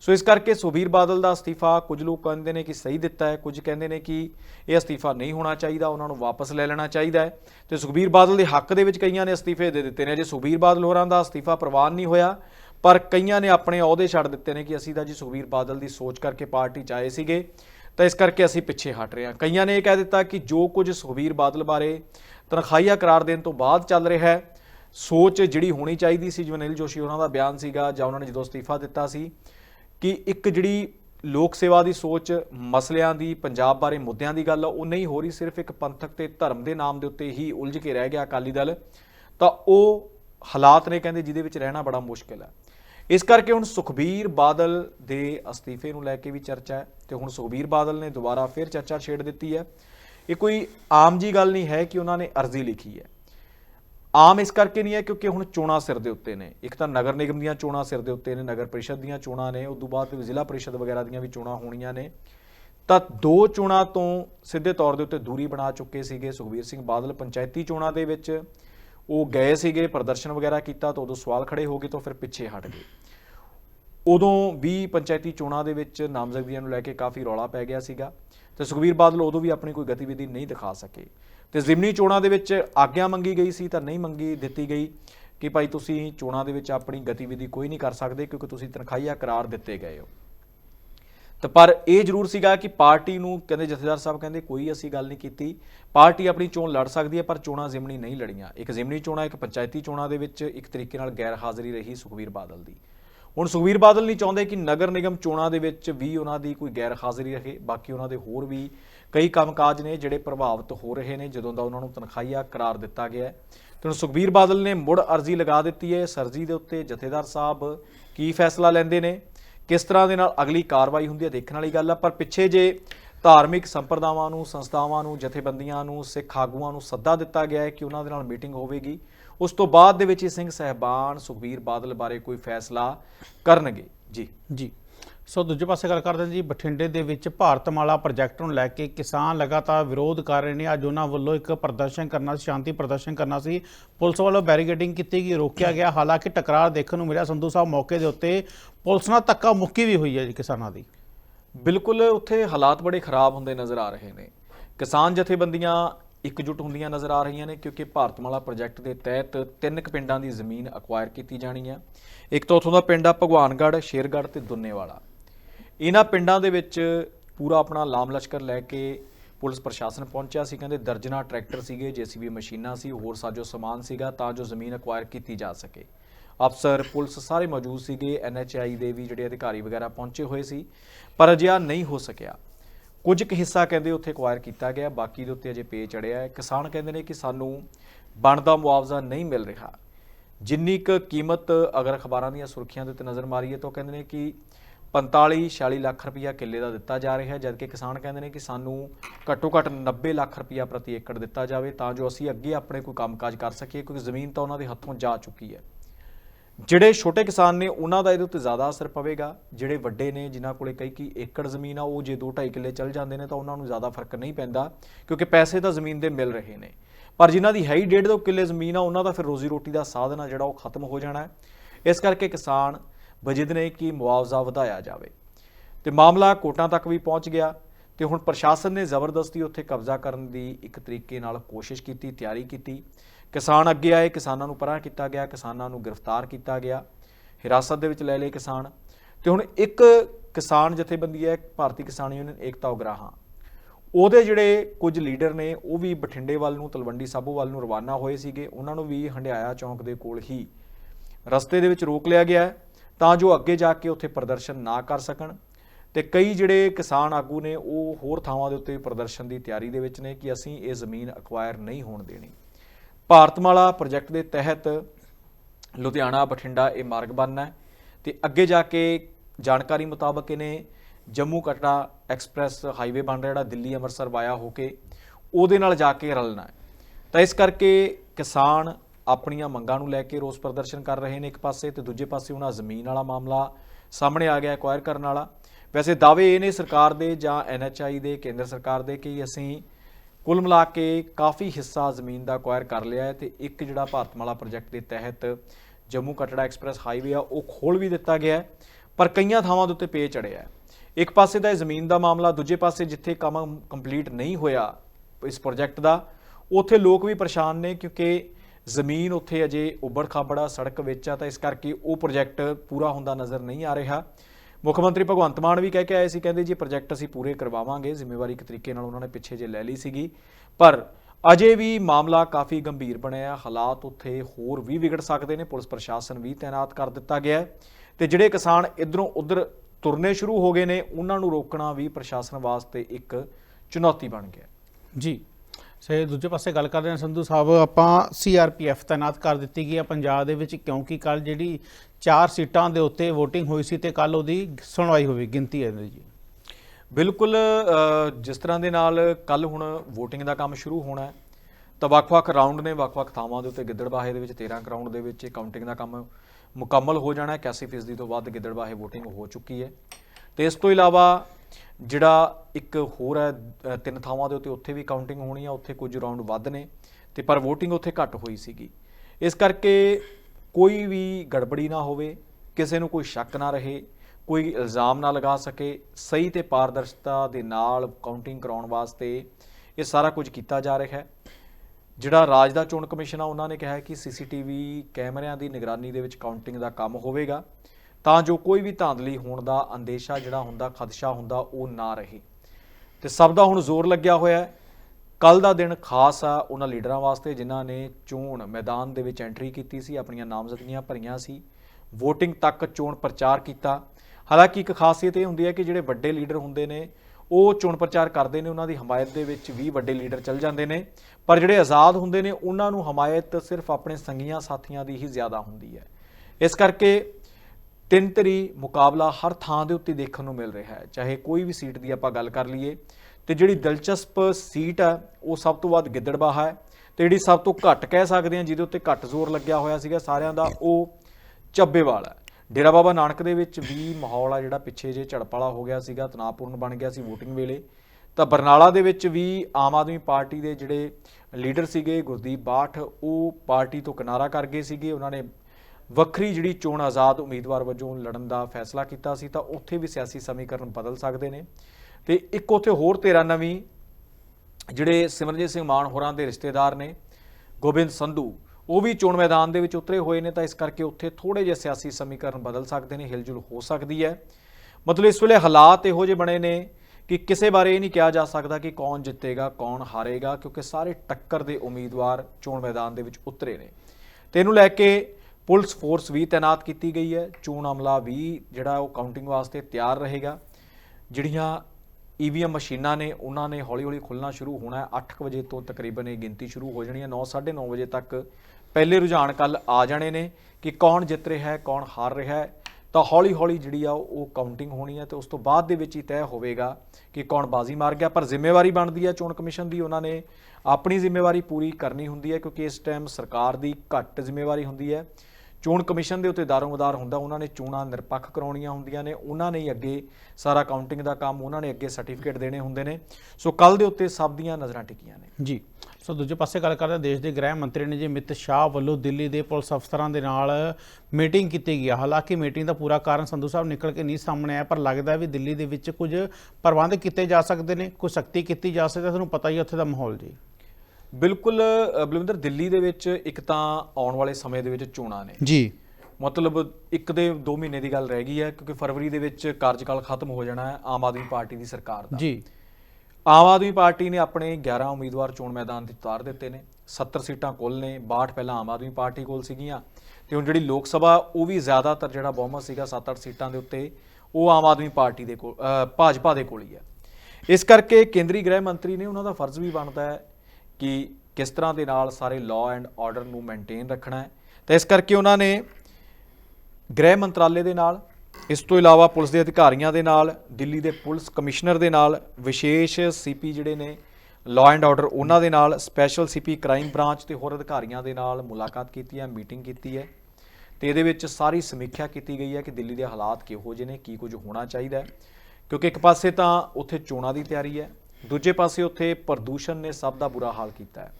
ਸੋ ਇਸ ਕਰਕੇ ਸੁਖਬੀਰ ਬਾਦਲ ਦਾ ਅਸਤੀਫਾ ਕੁਝ ਲੋਕ ਕਹਿੰਦੇ ਨੇ ਕਿ ਸਹੀ ਦਿੱਤਾ ਹੈ, ਕੁਝ ਕਹਿੰਦੇ ਨੇ ਕਿ ਇਹ ਅਸਤੀਫਾ ਨਹੀਂ ਹੋਣਾ ਚਾਹੀਦਾ, ਉਹਨਾਂ ਨੂੰ ਵਾਪਸ ਲੈ ਲੈਣਾ ਚਾਹੀਦਾ ਹੈ। ਤੇ ਸੁਖਬੀਰ ਬਾਦਲ ਦੇ ਹੱਕ ਦੇ ਵਿੱਚ ਕਈਆਂ ਨੇ ਅਸਤੀਫੇ ਦੇ ਦਿੱਤੇ ਨੇ। ਜੇ ਸੁਖਬੀਰ ਬਾਦਲ ਹੋਰਾਂ ਦਾ ਅਸਤੀਫਾ ਪ੍ਰਵਾਨ ਨਹੀਂ ਹੋਇਆ, ਪਰ ਕਈਆਂ ਨੇ ਆਪਣੇ ਅਹੁਦੇ ਛੱਡ ਦਿੱਤੇ ਨੇ ਕਿ ਅਸੀਂ ਤਾਂ ਜੀ ਸੁਖਬੀਰ ਬਾਦਲ ਦੀ ਸੋਚ ਕਰਕੇ ਪਾਰਟੀ 'ਚ ਆਏ ਸੀਗੇ। ਤਾਂ ਇਸ ਕਰਕੇ ਅਸੀਂ ਪਿੱਛੇ ਹਟ ਰਹੇ ਹਾਂ। ਕਈਆਂ ਨੇ ਇਹ ਕਹਿ ਦਿੱਤਾ ਕਿ ਜੋ ਕੁਝ ਸੁਖਬੀਰ ਬਾਦਲ ਬਾਰੇ ਤਨਖਾਹੀਆ ਕਰਾਰ ਦੇਣ ਤੋਂ ਬਾਅਦ ਚੱਲ ਰਿਹਾ ਹੈ, ਸੋਚ ਜਿਹੜੀ ਹੋਣੀ ਚਾਹੀਦੀ ਸੀ ਅਨਿਲ ਜੋਸ਼ੀ ਉਹਨਾਂ ਦਾ ਬਿਆਨ ਸੀਗਾ ਜਾਂ ਉਹਨਾਂ ਨੇ ਜਦੋਂ ਅਸਤੀਫਾ ਦਿੱਤਾ ਸੀ, ਕਿ ਇੱਕ ਜਿਹੜੀ ਲੋਕ ਸੇਵਾ ਦੀ ਸੋਚ, ਮਸਲਿਆਂ ਦੀ, ਪੰਜਾਬ ਬਾਰੇ ਮੁੱਦਿਆਂ ਦੀ ਗੱਲ ਉਹ ਨਹੀਂ ਹੋ ਰਹੀ, ਸਿਰਫ ਇੱਕ ਪੰਥਕ ਤੇ ਧਰਮ ਦੇ ਨਾਮ ਦੇ ਉੱਤੇ ਹੀ ਉਲਝ ਕੇ ਰਹਿ ਗਿਆ ਅਕਾਲੀ ਦਲ। ਤਾਂ ਉਹ ਹਾਲਾਤ ਨੇ ਕਹਿੰਦੇ ਜਿਹਦੇ ਵਿੱਚ ਰਹਿਣਾ ਬੜਾ ਮੁਸ਼ਕਿਲ ਹੈ। ਇਸ ਕਰਕੇ ਹੁਣ ਸੁਖਬੀਰ ਬਾਦਲ ਦੇ ਅਸਤੀਫੇ ਨੂੰ ਲੈ ਕੇ ਵੀ ਚਰਚਾ ਹੈ ਤੇ ਹੁਣ ਸੁਖਬੀਰ ਬਾਦਲ ਨੇ ਦੁਬਾਰਾ ਫਿਰ ਚਰਚਾ ਛੇੜ ਦਿੱਤੀ ਹੈ। ਇਹ ਕੋਈ ਆਮ ਜੀ ਗੱਲ ਨਹੀਂ ਹੈ ਕਿ ਉਹਨਾਂ ਨੇ ਅਰਜ਼ੀ ਲਿਖੀ ਹੈ। ਆਮ ਇਸ ਕਰਕੇ ਨਹੀਂ ਹੈ ਕਿਉਂਕਿ ਹੁਣ ਚੋਣਾਂ ਸਿਰ ਦੇ ਉੱਤੇ ਨੇ। ਇੱਕ ਤਾਂ ਨਗਰ ਨਿਗਮ ਦੀਆਂ ਚੋਣਾਂ ਸਿਰ ਦੇ ਉੱਤੇ ਨੇ, ਨਗਰ ਪਰਿਸ਼ਦ ਦੀਆਂ ਚੋਣਾਂ ਨੇ, ਉਸ ਤੋਂ ਬਾਅਦ ਜ਼ਿਲ੍ਹਾ ਪਰਿਸ਼ਦ ਵਗੈਰਾ ਦੀਆਂ ਵੀ ਚੋਣਾਂ ਹੋਣੀਆਂ ਨੇ। ਤਾਂ ਦੋ ਚੋਣਾਂ ਤੋਂ ਸਿੱਧੇ ਤੌਰ ਦੇ ਉੱਤੇ ਦੂਰੀ ਬਣਾ ਚੁੱਕੇ ਸੀਗੇ ਸੁਖਬੀਰ ਸਿੰਘ ਬਾਦਲ ਪੰਚਾਇਤੀ ਚੋਣਾਂ ਦੇ ਵਿੱਚ ਉਹ ਗਏ ਸੀਗੇ, ਪ੍ਰਦਰਸ਼ਨ ਵਗੈਰਾ ਕੀਤਾ ਤਾਂ ਉਦੋਂ ਸਵਾਲ ਖੜੇ ਹੋ ਗਏ ਤਾਂ ਫਿਰ ਪਿੱਛੇ ਹਟ ਗਏ। ਉਦੋਂ ਵੀ ਪੰਚਾਇਤੀ ਚੋਣਾਂ ਦੇ ਵਿੱਚ ਨਾਮਜ਼ਦਗੀਆਂ ਨੂੰ ਲੈ ਕੇ ਕਾਫੀ ਰੌਲਾ ਪੈ ਗਿਆ ਸੀਗਾ ਤੇ ਸੁਖਬੀਰ ਬਾਦਲ ਉਦੋਂ ਵੀ ਆਪਣੀ ਕੋਈ ਗਤੀਵਿਧੀ ਨਹੀਂ ਦਿਖਾ ਸਕੇ। ਤੇ ਜ਼ਿਮਨੀ ਚੋਣਾਂ ਦੇ ਵਿੱਚ ਆਗਿਆ ਮੰਗੀ ਗਈ ਸੀ ਤਾਂ ਨਹੀਂ ਮੰਗੀ ਦਿੱਤੀ ਗਈ ਕਿ ਭਾਈ ਤੁਸੀਂ ਚੋਣਾਂ ਦੇ ਵਿੱਚ ਆਪਣੀ ਗਤੀਵਿਧੀ ਕੋਈ ਨਹੀਂ ਕਰ ਸਕਦੇ ਕਿਉਂਕਿ ਤੁਸੀਂ ਤਨਖਾਹੀਆ ਕਰਾਰ ਦਿੱਤੇ ਗਏ ਹੋ। ਤਾਂ ਪਰ ਇਹ ਜ਼ਰੂਰ ਸੀਗਾ ਕਿ ਪਾਰਟੀ ਨੂੰ ਕਹਿੰਦੇ ਜਥੇਦਾਰ ਸਾਹਿਬ ਕਹਿੰਦੇ ਕੋਈ ਅਸੀਂ ਗੱਲ ਨਹੀਂ ਕੀਤੀ। ਪਾਰਟੀ ਆਪਣੀ ਚੋਣ ਲੜ ਸਕਦੀ ਹੈ, ਪਰ ਚੋਣਾਂ ਜ਼ਿਮਨੀ ਨਹੀਂ ਲੜੀਆਂ। ਇੱਕ ਜ਼ਿਮਨੀ ਚੋਣਾਂ ਇੱਕ ਪੰਚਾਇਤੀ ਚੋਣਾਂ ਦੇ ਵਿੱਚ ਇੱਕ ਤਰੀਕੇ ਨਾਲ ਗੈਰ ਹਾਜ਼ਰੀ ਰਹੀ ਸੁਖਬੀਰ ਬਾਦਲ ਦੀ। ਹੁਣ ਸੁਖਬੀਰ ਬਾਦਲ ਨਹੀਂ ਚਾਹੁੰਦੇ ਕਿ ਨਗਰ ਨਿਗਮ ਚੋਣਾਂ ਦੇ ਵਿੱਚ ਵੀ ਉਹਨਾਂ ਦੀ ਕੋਈ ਗੈਰ ਹਾਜ਼ਰੀ ਰਹੇ, ਬਾਕੀ ਉਹਨਾਂ ਦੇ ਹੋਰ ਵੀ ਕਈ ਕੰਮਕਾਜ ਨੇ ਜਿਹੜੇ ਪ੍ਰਭਾਵਿਤ ਹੋ ਰਹੇ ਨੇ, ਜਦੋਂ ਦਾ ਉਹਨਾਂ ਨੂੰ ਤਨਖਾਹੀਆ ਕਰਾਰ ਦਿੱਤਾ ਗਿਆ ਹੈ। ਤੇ ਹੁਣ ਸੁਖਬੀਰ ਬਾਦਲ ਨੇ ਮੁੜ ਅਰਜ਼ੀ ਲਗਾ ਦਿੱਤੀ ਹੈ। ਇਸ ਅਰਜ਼ੀ ਦੇ ਉੱਤੇ ਜਥੇਦਾਰ ਸਾਹਿਬ ਕੀ ਫੈਸਲਾ ਲੈਂਦੇ ਨੇ? ਕਿਸ ਤਰ੍ਹਾਂ ਦੇ ਨਾਲ ਅਗਲੀ ਕਾਰਵਾਈ ਹੁੰਦੀ ਹੈ ਦੇਖਣ ਵਾਲੀ ਗੱਲ ਆ, ਪਰ ਪਿੱਛੇ ਜੇ ਧਾਰਮਿਕ ਸੰਪਰਦਾਵਾਂ ਨੂੰ, ਸੰਸਥਾਵਾਂ ਨੂੰ, ਜਥੇਬੰਦੀਆਂ ਨੂੰ, ਸਿੱਖ ਆਗੂਆਂ ਨੂੰ ਸੱਦਾ ਦਿੱਤਾ ਗਿਆ ਹੈ ਕਿ ਉਹਨਾਂ ਦੇ ਨਾਲ ਮੀਟਿੰਗ ਹੋਵੇਗੀ, ਉਸ ਤੋਂ ਬਾਅਦ ਦੇ ਵਿੱਚ ਹੀ ਸਿੰਘ ਸਹਿਬਾਨ ਸੁਖਬੀਰ ਬਾਦਲ ਬਾਰੇ ਕੋਈ ਫੈਸਲਾ ਕਰਨਗੇ। ਜੀ। ਜੀ। ਸੋ ਦੂਜੇ ਪਾਸੇ ਗੱਲ ਕਰਦੇ ਹਾਂ ਜੀ, ਬਠਿੰਡੇ ਦੇ ਵਿੱਚ ਭਾਰਤਮਾਲਾ ਪ੍ਰੋਜੈਕਟ ਨੂੰ ਲੈ ਕੇ ਕਿਸਾਨ ਲਗਾਤਾਰ ਵਿਰੋਧ ਕਰ ਰਹੇ ਨੇ। ਅੱਜ ਉਹਨਾਂ ਵੱਲੋਂ ਇੱਕ ਪ੍ਰਦਰਸ਼ਨ ਕਰਨਾ ਸੀ, ਸ਼ਾਂਤੀ ਪ੍ਰਦਰਸ਼ਨ ਕਰਨਾ ਸੀ। ਪੁਲਿਸ ਵੱਲੋਂ ਬੈਰੀਕੇਡਿੰਗ ਕੀਤੀ ਗਈ, ਰੋਕਿਆ ਗਿਆ। ਹਾਲਾਂਕਿ ਟਕਰਾਰ ਦੇਖਣ ਨੂੰ ਮਿਲਿਆ। ਸੰਧੂ ਸਾਹਿਬ, ਮੌਕੇ ਦੇ ਉੱਤੇ ਪੁਲਿਸ ਨਾਲ ਧੱਕਾ ਮੁੱਕੀ ਵੀ ਹੋਈ ਹੈ ਜੀ ਕਿਸਾਨਾਂ ਦੀ। ਬਿਲਕੁਲ, ਉੱਥੇ ਹਾਲਾਤ ਬੜੇ ਖਰਾਬ ਹੁੰਦੇ ਨਜ਼ਰ ਆ ਰਹੇ ਨੇ। ਕਿਸਾਨ ਜਥੇਬੰਦੀਆਂ ਇਕਜੁੱਟ ਹੁੰਦੀਆਂ ਨਜ਼ਰ ਆ ਰਹੀਆਂ ਨੇ ਕਿਉਂਕਿ ਭਾਰਤਮਾਲਾ ਪ੍ਰੋਜੈਕਟ ਦੇ ਤਹਿਤ ਤਿੰਨ ਕੁ ਪਿੰਡਾਂ ਦੀ ਜ਼ਮੀਨ ਅਕਵਾਇਰ ਕੀਤੀ ਜਾਣੀ ਹੈ। ਇੱਕ ਤਾਂ ਉੱਥੋਂ ਦਾ ਪਿੰਡ ਆ ਭਗਵਾਨਗੜ੍ਹ, ਸ਼ੇਰਗੜ੍ਹ ਤੇ ਦੁੰਨੇਵਾਲਾ। ਇਹਨਾਂ ਪਿੰਡਾਂ ਦੇ ਵਿੱਚ ਪੂਰਾ ਆਪਣਾ ਲਾਮ ਲਸ਼ਕਰ ਲੈ ਕੇ ਪੁਲਿਸ ਪ੍ਰਸ਼ਾਸਨ ਪਹੁੰਚਿਆ ਸੀ। ਕਹਿੰਦੇ ਦਰਜਨਾ ਟਰੈਕਟਰ ਸੀਗੇ, ਜੀਸੀਬੀ ਮਸ਼ੀਨਾਂ ਸੀ, ਹੋਰ ਸਾਜੋ ਸਮਾਨ ਸੀਗਾ ਤਾਂ ਜੋ ਜ਼ਮੀਨ ਅਕਵਾਇਰ ਕੀਤੀ ਜਾ ਸਕੇ। ਅਫਸਰ, ਪੁਲਿਸ ਸਾਰੇ ਮੌਜੂਦ ਸੀਗੇ। ਐਨਐਚਆਈ ਦੇ ਵੀ ਜਿਹੜੇ ਅਧਿਕਾਰੀ ਵਗੈਰਾ ਪਹੁੰਚੇ ਹੋਏ ਸੀ, ਪਰ ਅਜਿਹਾ ਨਹੀਂ ਹੋ ਸਕਿਆ। ਕੁਝ ਕੁ ਹਿੱਸਾ ਕਹਿੰਦੇ ਉੱਥੇ ਅਕਵਾਇਰ ਕੀਤਾ ਗਿਆ, ਬਾਕੀ ਦੇ ਉੱਤੇ ਅਜੇ ਪੇ ਚੜਿਆ ਹੈ। ਕਿਸਾਨ ਕਹਿੰਦੇ ਨੇ ਕਿ ਸਾਨੂੰ ਬਣਦਾ ਮੁਆਵਜ਼ਾ ਨਹੀਂ ਮਿਲ ਰਿਹਾ। ਜਿੰਨੀ ਕੁ ਕੀਮਤ ਅਗਰ ਅਖਬਾਰਾਂ ਦੀਆਂ ਸੁਰਖੀਆਂ ਦੇ ਉੱਤੇ ਨਜ਼ਰ ਮਾਰੀਏ ਤਾਂ ਉਹ ਕਹਿੰਦੇ ਨੇ ਕਿ 45 46 ਲੱਖ ਰੁਪਇਆ ਕਿੱਲੇ ਦਾ ਦਿੱਤਾ ਜਾ ਰਿਹਾ ਹੈ, ਜਦਕਿ ਕਿਸਾਨ ਕਹਿੰਦੇ ਨੇ ਕਿ ਸਾਨੂੰ ਘੱਟੋ ਘੱਟ 90 ਲੱਖ ਰੁਪਇਆ ਪ੍ਰਤੀ ਏਕੜ ਦਿੱਤਾ ਜਾਵੇ ਤਾਂ ਜੋ ਅਸੀਂ ਅੱਗੇ ਆਪਣੇ ਕੋਈ ਕੰਮਕਾਜ ਕਰ ਸਕੀਏ, ਕਿਉਂਕਿ ਜ਼ਮੀਨ ਤਾਂ ਉਹਨਾਂ ਦੇ ਹੱਥੋਂ ਜਾ ਚੁੱਕੀ ਹੈ। ਜਿਹੜੇ ਛੋਟੇ ਕਿਸਾਨ ਨੇ, ਉਹਨਾਂ ਦਾ ਇਹਦੇ ਉੱਤੇ ਜ਼ਿਆਦਾ ਅਸਰ ਪਵੇਗਾ। ਜਿਹੜੇ ਵੱਡੇ ਨੇ, ਜਿਨ੍ਹਾਂ ਕੋਲੇ ਕਈ ਕੀ ਏਕੜ ਜ਼ਮੀਨ ਆ, ਉਹ ਜੇ 2.5 ਕਿੱਲੇ ਚੱਲ ਜਾਂਦੇ ਨੇ ਤਾਂ ਉਹਨਾਂ ਨੂੰ ਜ਼ਿਆਦਾ ਫ਼ਰਕ ਨਹੀਂ ਪੈਂਦਾ, ਕਿਉਂਕਿ ਪੈਸੇ ਤਾਂ ਜ਼ਮੀਨ ਦੇ ਮਿਲ ਰਹੇ ਨੇ। ਪਰ ਜਿਨ੍ਹਾਂ ਦੀ ਹੈ ਹੀ ਡੇਢ ਦੋ ਕਿੱਲੇ ਜ਼ਮੀਨ ਆ, ਉਹਨਾਂ ਦਾ ਫਿਰ ਰੋਜ਼ੀ ਰੋਟੀ ਦਾ ਸਾਧਨ ਆ, ਜਿਹੜਾ ਉਹ ਖਤਮ ਹੋ ਜਾਣਾ ਹੈ। ਇਸ ਕਰਕੇ ਕਿਸਾਨ ਵਜਿਦ ਨੇ ਕਿ ਮੁਆਵਜ਼ਾ ਵਧਾਇਆ ਜਾਵੇ। ਤੇ ਮਾਮਲਾ ਕੋਟਾਂ ਤੱਕ ਵੀ ਪਹੁੰਚ ਗਿਆ ਤੇ ਹੁਣ ਪ੍ਰਸ਼ਾਸਨ ਨੇ ਜ਼ਬਰਦਸਤੀ ਉੱਥੇ ਕਬਜ਼ਾ ਕਰਨ ਦੀ ਇੱਕ ਤਰੀਕੇ ਨਾਲ ਕੋਸ਼ਿਸ਼ ਕੀਤੀ, ਤਿਆਰੀ ਕੀਤੀ। ਕਿਸਾਨ ਅੱਗੇ ਆਏ, ਕਿਸਾਨਾਂ ਨੂੰ ਪਰਾਂ ਕੀਤਾ ਗਿਆ, ਕਿਸਾਨਾਂ ਨੂੰ ਗ੍ਰਿਫਤਾਰ ਕੀਤਾ ਗਿਆ, ਹਿਰਾਸਤ ਦੇ ਵਿੱਚ ਲੈ ਲਏ ਕਿਸਾਨ। ਤੇ ਹੁਣ ਇੱਕ ਕਿਸਾਨ ਜਥੇਬੰਦੀ ਹੈ, ਭਾਰਤੀ ਕਿਸਾਨ ਯੂਨੀਅਨ ਏਕਤਾ ਉਗਰਾਹਾਂ। ਉਹਦੇ ਜਿਹੜੇ ਕੁਝ ਲੀਡਰ ਨੇ, ਉਹ ਵੀ ਬਠਿੰਡੇ ਵੱਲ ਨੂੰ, ਤਲਵੰਡੀ ਸਾਬੋ ਵੱਲ ਨੂੰ ਰਵਾਨਾ ਹੋਏ ਸੀਗੇ। ਉਹਨਾਂ ਨੂੰ ਵੀ ਹੰਡਿਆਇਆ ਚੌਂਕ ਦੇ ਕੋਲ ਹੀ ਰਸਤੇ ਦੇ ਵਿੱਚ ਰੋਕ ਲਿਆ ਗਿਆ ਤਾਂ ਜੋ ਅੱਗੇ ਜਾ ਕੇ ਉੱਥੇ ਪ੍ਰਦਰਸ਼ਨ ਨਾ ਕਰ ਸਕਣ। ਤੇ ਕਈ ਜਿਹੜੇ ਕਿਸਾਨ ਆਗੂ ਨੇ, ਉਹ ਹੋਰ ਥਾਵਾਂ ਦੇ ਉੱਤੇ ਪ੍ਰਦਰਸ਼ਨ ਦੀ ਤਿਆਰੀ ਦੇ ਵਿੱਚ ਨੇ ਕਿ ਅਸੀਂ ਇਹ ਜ਼ਮੀਨ ਅਕਵਾਇਰ ਨਹੀਂ ਹੋਣ ਦੇਣੀ। ਭਾਰਤਮਾਲਾ ਪ੍ਰੋਜੈਕਟ ਦੇ ਤਹਿਤ ਲੁਧਿਆਣਾ, ਬਠਿੰਡਾ ਇਹ ਮਾਰਗ ਬਣਨਾ ਹੈ। ਤੇ ਅੱਗੇ ਜਾ ਕੇ ਜਾਣਕਾਰੀ ਮੁਤਾਬਕ ਇਹਨੇ ਜੰਮੂ ਕਟੜਾ ਐਕਸਪ੍ਰੈਸ ਹਾਈਵੇ ਬਣ ਰਿਹਾ ਜਿਹੜਾ ਦਿੱਲੀ, ਅੰਮ੍ਰਿਤਸਰ ਵਾਇਆ ਹੋ ਕੇ ਉਹਦੇ ਨਾਲ ਜਾ ਕੇ ਰਲਣਾ ਤਾਂ ਇਸ ਕਰਕੇ ਕਿਸਾਨ ਆਪਣੀਆਂ ਮੰਗਾਂ ਨੂੰ ਲੈ ਕੇ ਰੋਸ ਪ੍ਰਦਰਸ਼ਨ ਕਰ ਰਹੇ ਨੇ ਇੱਕ ਪਾਸੇ ਤੇ ਦੂਜੇ ਪਾਸੇ ਉਹਨਾਂ ਜ਼ਮੀਨ ਵਾਲਾ ਮਾਮਲਾ ਸਾਹਮਣੇ ਆ ਗਿਆ ਐਕਵਾਇਰ ਕਰਨ ਵਾਲਾ। ਵੈਸੇ ਦਾਅਵੇ ਇਹ ਨੇ ਸਰਕਾਰ ਦੇ ਜਾਂ ਐਨਐਚਆਈ ਦੇ, ਕੇਂਦਰ ਸਰਕਾਰ ਦੇ ਕਿ ਅਸੀਂ ਕੁੱਲ ਮਿਲਾ ਕੇ ਕਾਫੀ ਹਿੱਸਾ ਜ਼ਮੀਨ ਦਾ ਅਕਵਾਇਰ ਕਰ ਲਿਆ ਹੈ ਤੇ ਇੱਕ ਜਿਹੜਾ ਭਾਰਤਮਾਲਾ ਪ੍ਰੋਜੈਕਟ ਦੇ ਤਹਿਤ ਜੰਮੂ ਕਟੜਾ ਐਕਸਪ੍ਰੈਸ ਹਾਈਵੇ ਆ, ਉਹ ਖੋਲ ਵੀ ਦਿੱਤਾ ਗਿਆ ਹੈ, ਪਰ ਕਈਆਂ ਥਾਵਾਂ ਦੇ ਉੱਤੇ ਪੇ ਚੜਿਆ ਹੈ। ਇੱਕ ਪਾਸੇ ਦਾ ਇਹ ਜ਼ਮੀਨ ਦਾ ਮਾਮਲਾ, ਦੂਜੇ ਪਾਸੇ ਜਿੱਥੇ ਕੰਮ ਕੰਪਲੀਟ ਨਹੀਂ ਹੋਇਆ ਇਸ ਪ੍ਰੋਜੈਕਟ ਦਾ, ਉੱਥੇ ਲੋਕ ਵੀ ਪਰੇਸ਼ਾਨ ਨੇ ਕਿਉਂਕਿ ਜ਼ਮੀਨ ਉੱਥੇ ਅਜੇ ਉੱਬੜ ਖਾਬੜਾ ਸੜਕ ਵਿੱਚ ਆ, ਤਾਂ ਇਸ ਕਰਕੇ ਉਹ ਪ੍ਰੋਜੈਕਟ ਪੂਰਾ ਹੁੰਦਾ ਨਜ਼ਰ ਨਹੀਂ ਆ ਰਿਹਾ। ਮੁੱਖ ਮੰਤਰੀ ਭਗਵੰਤ ਮਾਨ ਵੀ ਕਹਿ ਕੇ ਆਏ ਸੀ, ਕਹਿੰਦੇ ਜੀ ਪ੍ਰੋਜੈਕਟ ਅਸੀਂ ਪੂਰੇ ਕਰਵਾਵਾਂਗੇ, ਜ਼ਿੰਮੇਵਾਰੀ ਇੱਕ ਤਰੀਕੇ ਨਾਲ ਉਹਨਾਂ ਨੇ ਪਿੱਛੇ ਜੇ ਲੈ ਲਈ ਸੀਗੀ। ਪਰ ਅਜੇ ਵੀ ਮਾਮਲਾ ਕਾਫੀ ਗੰਭੀਰ ਬਣਿਆ, ਹਾਲਾਤ ਉੱਥੇ ਹੋਰ ਵੀ ਵਿਗੜ ਸਕਦੇ ਨੇ, ਪੁਲਿਸ ਪ੍ਰਸ਼ਾਸਨ ਵੀ ਤਾਇਨਾਤ ਕਰ ਦਿੱਤਾ ਗਿਆ ਹੈ। ਤੇ ਜਿਹੜੇ ਕਿਸਾਨ ਇਧਰੋਂ ਉਧਰ ਤੁਰਨੇ ਸ਼ੁਰੂ ਹੋ ਗਏ ਨੇ, ਉਹਨਾਂ ਨੂੰ ਰੋਕਣਾ ਵੀ ਪ੍ਰਸ਼ਾਸਨ ਵਾਸਤੇ ਇੱਕ ਚੁਣੌਤੀ ਬਣ ਗਿਆ। ਜੀ ਸੇ ਦੂਜੇ ਪਾਸੇ ਗੱਲ ਕਰਦੇ ਹਾਂ, ਸੰਧੂ ਸਾਹਿਬ, ਆਪਾਂ ਸੀਆਰਪੀਐਫ ਤਾਇਨਾਤ ਕਰ ਦਿੱਤੀ ਗਈ ਹੈ ਪੰਜਾਬ ਦੇ ਵਿੱਚ, ਕਿਉਂਕਿ ਕੱਲ ਜਿਹੜੀ ਚਾਰ ਸੀਟਾਂ ਦੇ ਉੱਤੇ VOTING ਹੋਈ ਸੀ ਤੇ ਕੱਲ ਉਹਦੀ ਸੁਣਵਾਈ ਹੋਵੇ, ਗਿਣਤੀ ਹੈ ਜੀ। ਬਿਲਕੁਲ ਜਿਸ ਤਰ੍ਹਾਂ ਦੇ ਨਾਲ ਕੱਲ ਹੁਣ VOTING ਦਾ ਕੰਮ ਸ਼ੁਰੂ ਹੋਣਾ ਹੈ, ਤਾਂ ਵੱਖ-ਵੱਖ ਰਾਉਂਡ ਨੇ, ਵੱਖ-ਵੱਖ ਥਾਵਾਂ ਦੇ ਉੱਤੇ ਗਿੱਦੜਬਾਹੇ ਦੇ ਵਿੱਚ 13 ਰਾਉਂਡ ਦੇ ਵਿੱਚ ਕਾਊਂਟਿੰਗ ਦਾ ਕੰਮ ਮੁਕੰਮਲ ਹੋ ਜਾਣਾ ਹੈ 81% ਤੋਂ ਵੱਧ ਗਿੱਦੜਬਾਹੇ VOTING ਹੋ ਚੁੱਕੀ ਹੈ। ਤੇ ਇਸ ਤੋਂ ਇਲਾਵਾ ਜਿਹੜਾ ਇੱਕ ਹੋਰ ਹੈ ਤਿੰਨ ਥਾਵਾਂ ਦੇ ਉੱਤੇ ਉੱਥੇ ਵੀ ਕਾਊਂਟਿੰਗ ਹੋਣੀ ਆ, ਉੱਥੇ ਕੁਝ ਰਾਉਂਡ ਵੱਧ ਨੇ, ਤੇ ਪਰ VOTING ਉੱਥੇ ਘੱਟ ਹੋਈ ਸੀਗੀ। ਇਸ ਕਰਕੇ ਕੋਈ ਵੀ ਗੜਬੜੀ ਨਾ ਹੋਵੇ, ਕਿਸੇ ਨੂੰ ਕੋਈ ਸ਼ੱਕ ਨਾ ਰਹੇ, ਕੋਈ ਇਲਜ਼ਾਮ ਨਾ ਲਗਾ ਸਕੇ, ਸਹੀ ਤੇ ਪਾਰਦਰਸ਼ਤਾ ਦੇ ਨਾਲ ਕਾਊਂਟਿੰਗ ਕਰਾਉਣ ਵਾਸਤੇ ਇਹ ਸਾਰਾ ਕੁਝ ਕੀਤਾ ਜਾ ਰਿਹਾ ਹੈ। ਜਿਹੜਾ ਰਾਜ ਦਾ ਚੋਣ ਕਮਿਸ਼ਨ ਆ, ਉਹਨਾਂ ਨੇ ਕਿਹਾ ਹੈ ਕਿ ਸੀਸੀਟੀਵੀ ਕੈਮਰਿਆਂ ਦੀ ਨਿਗਰਾਨੀ ਦੇ ਵਿੱਚ ਕਾਊਂਟਿੰਗ ਦਾ ਕੰਮ ਹੋਵੇਗਾ। ਤਾਂ ਜੋ ਕੋਈ ਵੀ ਧਾਂਦਲੀ ਹੋਣ ਦਾ ਅੰਦੇਸ਼ਾ ਜਿਹੜਾ ਹੁੰਦਾ, ਖਦਸ਼ਾ ਹੁੰਦਾ, ਉਹ ਨਾ ਰਹੇ। ਤੇ ਸਭ ਦਾ ਹੁਣ ਜ਼ੋਰ ਲੱਗਿਆ ਹੋਇਆ ਹੈ। ਕੱਲ ਦਾ ਦਿਨ ਖਾਸ ਆ ਉਹਨਾਂ ਲੀਡਰਾਂ ਵਾਸਤੇ ਜਿਨ੍ਹਾਂ ਨੇ ਚੋਣ ਮੈਦਾਨ ਦੇ ਵਿੱਚ ਐਂਟਰੀ ਕੀਤੀ ਸੀ, ਆਪਣੀਆਂ ਨਾਮਜ਼ਦਗੀਆਂ ਭਰੀਆਂ ਸੀ। VOTING ਤੱਕ ਚੋਣ ਪ੍ਰਚਾਰ ਕੀਤਾ। ਹਾਲਾਂਕਿ ਇੱਕ ਖਾਸੀਅਤ ਇਹ ਹੁੰਦੀ ਹੈ ਕਿ ਜਿਹੜੇ ਵੱਡੇ ਲੀਡਰ ਹੁੰਦੇ ਨੇ, ਉਹ ਚੋਣ ਪ੍ਰਚਾਰ ਕਰਦੇ ਨੇ, ਉਹਨਾਂ ਦੀ ਹਮਾਇਤ ਦੇ ਵਿੱਚ ਵੀ ਵੱਡੇ ਲੀਡਰ ਚੱਲ ਜਾਂਦੇ ਨੇ। ਪਰ ਜਿਹੜੇ ਆਜ਼ਾਦ ਹੁੰਦੇ ਨੇ, ਉਹਨਾਂ ਨੂੰ ਹਮਾਇਤ ਸਿਰਫ ਆਪਣੇ ਸੰਗੀਆਂ ਸਾਥੀਆਂ ਦੀ ਹੀ ਜ਼ਿਆਦਾ ਹੁੰਦੀ ਹੈ। ਇਸ ਕਰਕੇ ਤਿੰਨ ਧਰੀ ਮੁਕਾਬਲਾ ਹਰ ਥਾਂ ਦੇ ਉੱਤੇ ਦੇਖਣ ਨੂੰ ਮਿਲ ਰਿਹਾ ਹੈ। ਚਾਹੇ ਕੋਈ ਵੀ ਸੀਟ ਦੀ ਆਪਾਂ ਗੱਲ ਕਰ ਲਈਏ, ਤੇ ਜਿਹੜੀ ਦਿਲਚਸਪ ਸੀਟ ਹੈ, ਉਹ ਸਭ ਤੋਂ ਵੱਧ ਗਿੱਦੜਬਾਹਾ ਹੈ। ਤੇ ਜਿਹੜੀ ਸਭ ਤੋਂ ਘੱਟ ਕਹਿ ਸਕਦੇ ਹਾਂ, ਜਿਹਦੇ ਉੱਤੇ ਘੱਟ ਜ਼ੋਰ ਲੱਗਿਆ ਹੋਇਆ ਸੀਗਾ ਸਾਰਿਆਂ ਦਾ, ਉਹ ਚੱਬੇਵਾਲ ਹੈ। ਡੇਰਾ ਬਾਬਾ ਨਾਨਕ ਦੇ ਵਿੱਚ ਵੀ ਮਾਹੌਲ ਆ ਜਿਹੜਾ ਪਿੱਛੇ ਜੇ ਝੜਪ ਵਾਲਾ ਹੋ ਗਿਆ ਸੀਗਾ, ਤਣਾਅਪੂਰਨ ਬਣ ਗਿਆ ਸੀ VOTING ਵੇਲੇ। ਤਾਂ ਬਰਨਾਲਾ ਦੇ ਵਿੱਚ ਵੀ ਆਮ ਆਦਮੀ ਪਾਰਟੀ ਦੇ ਜਿਹੜੇ ਲੀਡਰ ਸੀਗੇ, ਗੁਰਦੀਪ ਬਾਠ, ਉਹ ਪਾਰਟੀ ਤੋਂ ਕਿਨਾਰਾ ਕਰ ਗਏ ਸੀਗੇ। ਉਹਨਾਂ ਨੇ ਵੱਖਰੀ ਜਿਹੜੀ ਚੋਣ ਆਜ਼ਾਦ ਉਮੀਦਵਾਰ ਵਜੋਂ ਲੜਨ ਦਾ ਫੈਸਲਾ ਕੀਤਾ ਸੀ, ਤਾਂ ਉੱਥੇ ਵੀ ਸਿਆਸੀ ਸਮੀਕਰਨ ਬਦਲ ਸਕਦੇ ਨੇ। ਤੇ ਇੱਕ ਉੱਥੇ ਹੋਰ 13 ਨਵੀਂ, ਜਿਹੜੇ ਸਿਮਰਜੀਤ ਸਿੰਘ ਮਾਨ ਹੋਰਾਂ ਦੇ ਰਿਸ਼ਤੇਦਾਰ ਨੇ, ਗੋਬਿੰਦ ਸੰਧੂ, ਉਹ ਵੀ ਚੋਣ ਮੈਦਾਨ ਦੇ ਵਿੱਚ ਉਤਰੇ ਹੋਏ ਨੇ, ਤਾਂ ਇਸ ਕਰਕੇ ਉੱਥੇ ਥੋੜੇ ਜਿਹੇ ਸਿਆਸੀ ਸਮੀਕਰਨ ਬਦਲ ਸਕਦੇ ਨੇ, ਹਿਲਜੁਲ ਹੋ ਸਕਦੀ ਹੈ। ਮਤਲਬ ਇਸ ਵੇਲੇ ਹਾਲਾਤ ਇਹੋ ਜਿਹੇ ਬਣੇ ਨੇ ਕਿ ਕਿਸੇ ਬਾਰੇ ਇਹ ਨਹੀਂ ਕਿਹਾ ਜਾ ਸਕਦਾ ਕਿ ਕੌਣ ਜਿੱਤੇਗਾ, ਕੌਣ ਹਾਰੇਗਾ, ਕਿਉਂਕਿ ਸਾਰੇ ਟੱਕਰ ਦੇ ਉਮੀਦਵਾਰ ਚੋਣ ਮੈਦਾਨ ਦੇ ਵਿੱਚ ਉਤਰੇ ਨੇ। ਤੇ ਇਹਨੂੰ ਲੈ ਕੇ ਪੁਲਿਸ ਫੋਰਸ ਵੀ ਤਾਇਨਾਤ ਕੀਤੀ ਗਈ ਹੈ। ਚੋਣ ਅਮਲਾ ਵੀ ਜਿਹੜਾ ਉਹ ਕਾਊਂਟਿੰਗ ਵਾਸਤੇ ਤਿਆਰ ਰਹੇਗਾ। ਜਿਹੜੀਆਂ ਈਵੀਐਮ ਮਸ਼ੀਨਾਂ ਨੇ, ਉਹਨਾਂ ਨੇ ਹੌਲੀ-ਹੌਲੀ ਖੁੱਲਣਾ ਸ਼ੁਰੂ ਹੋਣਾ ਹੈ। 8 ਵਜੇ ਤੋਂ ਤਕਰੀਬਨ ਇਹ ਗਿਣਤੀ ਸ਼ੁਰੂ ਹੋ ਜਾਣੀ ਹੈ। 9:30 ਵਜੇ ਤੱਕ ਪਹਿਲੇ ਰੁਝਾਨ ਕੱਲ ਆ ਜਾਣੇ ਨੇ ਕਿ ਕੌਣ ਜਿੱਤ ਰਿਹਾ ਹੈ, ਕੌਣ ਹਾਰ ਰਿਹਾ ਹੈ। ਤਾਂ ਹੌਲੀ-ਹੌਲੀ ਜਿਹੜੀ ਆ ਉਹ ਕਾਊਂਟਿੰਗ ਹੋਣੀ ਹੈ ਤੇ ਉਸ ਤੋਂ ਬਾਅਦ ਦੇ ਵਿੱਚ ਹੀ ਤੈਅ ਹੋਵੇਗਾ ਕਿ ਕੌਣ ਬਾਜ਼ੀ ਮਾਰ ਗਿਆ। ਪਰ ਜ਼ਿੰਮੇਵਾਰੀ ਬਣਦੀ ਹੈ ਚੋਣ ਕਮਿਸ਼ਨ ਦੀ। ਉਹਨਾਂ ਨੇ ਆਪਣੀ ਜ਼ਿੰਮੇਵਾਰੀ ਪੂਰੀ ਕਰਨੀ ਹੁੰਦੀ ਹੈ ਕਿਉਂਕਿ ਇਸ ਟਾਈਮ ਸਰਕਾਰ ਦੀ ਘੱਟ ਜ਼ਿੰਮੇਵਾਰੀ ਹੁੰਦੀ ਹੈ। ਚੋਣ ਕਮਿਸ਼ਨ ਦੇ ਉੱਤੇ ਦਾਰੋਮਦਾਰ ਹੁੰਦਾ, ਉਹਨਾਂ ਨੇ ਚੋਣਾਂ ਨਿਰਪੱਖ ਕਰਾਉਣੀਆਂ ਹੁੰਦੀਆਂ ਨੇ, ਉਹਨਾਂ ਨੇ ਹੀ ਅੱਗੇ ਸਾਰਾ ਕਾਊਂਟਿੰਗ ਦਾ ਕੰਮ, ਉਹਨਾਂ ਨੇ ਅੱਗੇ ਸਰਟੀਫਿਕੇਟ ਦੇਣੇ ਹੁੰਦੇ ਨੇ। ਸੋ ਕੱਲ ਦੇ ਉੱਤੇ ਸਭ ਦੀਆਂ ਨਜ਼ਰਾਂ ਟਿਕੀਆਂ ਨੇ। ਜੀ। ਸੋ ਦੂਜੇ ਪਾਸੇ ਗੱਲ ਕਰਦੇ ਹਾਂ, ਦੇਸ਼ ਦੇ ਗ੍ਰਹਿ ਮੰਤਰੀ ਨੇ ਜੀ ਅਮਿਤ ਸ਼ਾਹ ਵੱਲੋਂ ਦਿੱਲੀ ਦੇ ਪੁਲਿਸ ਅਫਸਰਾਂ ਦੇ ਨਾਲ ਮੀਟਿੰਗ ਕੀਤੀ ਗਈ ਹਾਲਾਂਕਿ ਮੀਟਿੰਗ ਦਾ ਪੂਰਾ ਕਾਰਨ ਸੰਧੂ ਸਾਹਿਬ ਨਿਕਲ ਕੇ ਨਹੀਂ ਸਾਹਮਣੇ ਆਇਆ, ਪਰ ਲੱਗਦਾ ਵੀ ਦਿੱਲੀ ਦੇ ਵਿੱਚ ਕੁਝ ਪ੍ਰਬੰਧ ਕੀਤੇ ਜਾ ਸਕਦੇ ਨੇ, ਕੁਝ ਸਖਤੀ ਕੀਤੀ ਜਾ ਸਕਦੀ ਹੈ, ਤੁਹਾਨੂੰ ਪਤਾ ਹੀ ਉੱਥੇ ਦਾ ਮਾਹੌਲ ਜੀ। ਬਿਲਕੁਲ ਅ, ਬਲਵਿੰਦਰ ਦਿੱਲੀ ਦੇ ਵਿੱਚ ਇੱਕ ਤਾਂ ਆਉਣ ਵਾਲੇ ਸਮੇਂ ਦੇ ਵਿੱਚ ਚੋਣਾਂ ਨੇ। ਜੀ। ਮਤਲਬ ਇੱਕ ਦੇ 2 ਮਹੀਨੇ ਦੀ ਗੱਲ ਰਹਿ ਗਈ ਹੈ ਕਿਉਂਕਿ ਫਰਵਰੀ ਦੇ ਵਿੱਚ ਕਾਰਜਕਾਲ ਖਤਮ ਹੋ ਜਾਣਾ ਹੈ ਆਮ ਆਦਮੀ ਪਾਰਟੀ ਦੀ ਸਰਕਾਰ ਦਾ। ਜੀ। ਆਮ ਆਦਮੀ ਪਾਰਟੀ ਨੇ ਆਪਣੇ 11 ਉਮੀਦਵਾਰ ਚੋਣ ਮੈਦਾਨ ਤੇ ਉਤਾਰ ਦਿੱਤੇ ਨੇ। 70 ਸੀਟਾਂ ਕੁੱਲ ਨੇ 62 ਪਹਿਲਾਂ ਆਮ ਆਦਮੀ ਪਾਰਟੀ ਕੋਲ ਸੀਗੀਆਂ। ਤੇ ਹੁਣ ਜਿਹੜੀ ਲੋਕ ਸਭਾ ਉਹ ਵੀ ਜ਼ਿਆਦਾਤਰ ਜਿਹੜਾ ਬਹੁਮਤ ਸੀਗਾ 7-8 ਸੀਟਾਂ ਦੇ ਉੱਤੇ ਉਹ ਆਮ ਆਦਮੀ ਪਾਰਟੀ ਦੇ ਕੋਲ ਅ, ਭਾਜਪਾ ਦੇ ਕੋਲ ਹੀ ਹੈ। ਇਸ ਕਰਕੇ ਕੇਂਦਰੀ ਗ੍ਰਹਿ ਮੰਤਰੀ ਨੇ ਉਹਨਾਂ ਦਾ ਫਰਜ਼ ਵੀ ਬਣਦਾ ਹੈ ਕਿ ਕਿਸ ਤਰ੍ਹਾਂ ਦੇ ਨਾਲ ਸਾਰੇ ਲਾਅ ਐਂਡ ਆਰਡਰ ਨੂੰ ਮੇਨਟੇਨ ਰੱਖਣਾ ਹੈ। ਤਾਂ ਇਸ ਕਰਕੇ ਉਹਨਾਂ ਨੇ ਗ੍ਰਹਿ ਮੰਤਰਾਲੇ ਦੇ ਨਾਲ, ਇਸ ਤੋਂ ਇਲਾਵਾ ਪੁਲਿਸ ਦੇ ਅਧਿਕਾਰੀਆਂ ਦੇ ਨਾਲ, ਦਿੱਲੀ ਦੇ ਪੁਲਿਸ ਕਮਿਸ਼ਨਰ ਦੇ ਨਾਲ, ਵਿਸ਼ੇਸ਼ ਸੀਪੀ ਜਿਹੜੇ ਨੇ ਲਾਅ ਐਂਡ ਆਰਡਰ ਉਹਨਾਂ ਦੇ ਨਾਲ ਸਪੈਸ਼ਲ ਸੀਪੀ ਕ੍ਰਾਈਮ ਬ੍ਰਾਂਚ ਤੇ ਹੋਰ ਅਧਿਕਾਰੀਆਂ ਦੇ ਨਾਲ ਮੁਲਾਕਾਤ ਕੀਤੀ ਹੈ ਮੀਟਿੰਗ ਕੀਤੀ ਹੈ। ਤੇ ਇਹਦੇ ਵਿੱਚ ਸਾਰੀ ਸਮੀਖਿਆ ਕੀਤੀ ਗਈ ਹੈ ਕਿ ਦਿੱਲੀ ਦੇ ਹਾਲਾਤ ਕਿਹੋ ਜਿਹੇ ਨੇ, ਕੀ ਕੁਝ ਹੋਣਾ ਚਾਹੀਦਾ ਹੈ। ਕਿਉਂਕਿ ਇੱਕ ਪਾਸੇ ਤਾਂ ਉੱਥੇ ਚੋਣਾਂ ਦੀ ਤਿਆਰੀ ਹੈ ਦੂਜੇ ਪਾਸੇ ਉੱਥੇ ਪ੍ਰਦੂਸ਼ਣ ਨੇ ਸਭ ਦਾ ਬੁਰਾ ਹਾਲ ਕੀਤਾ ਹੈ।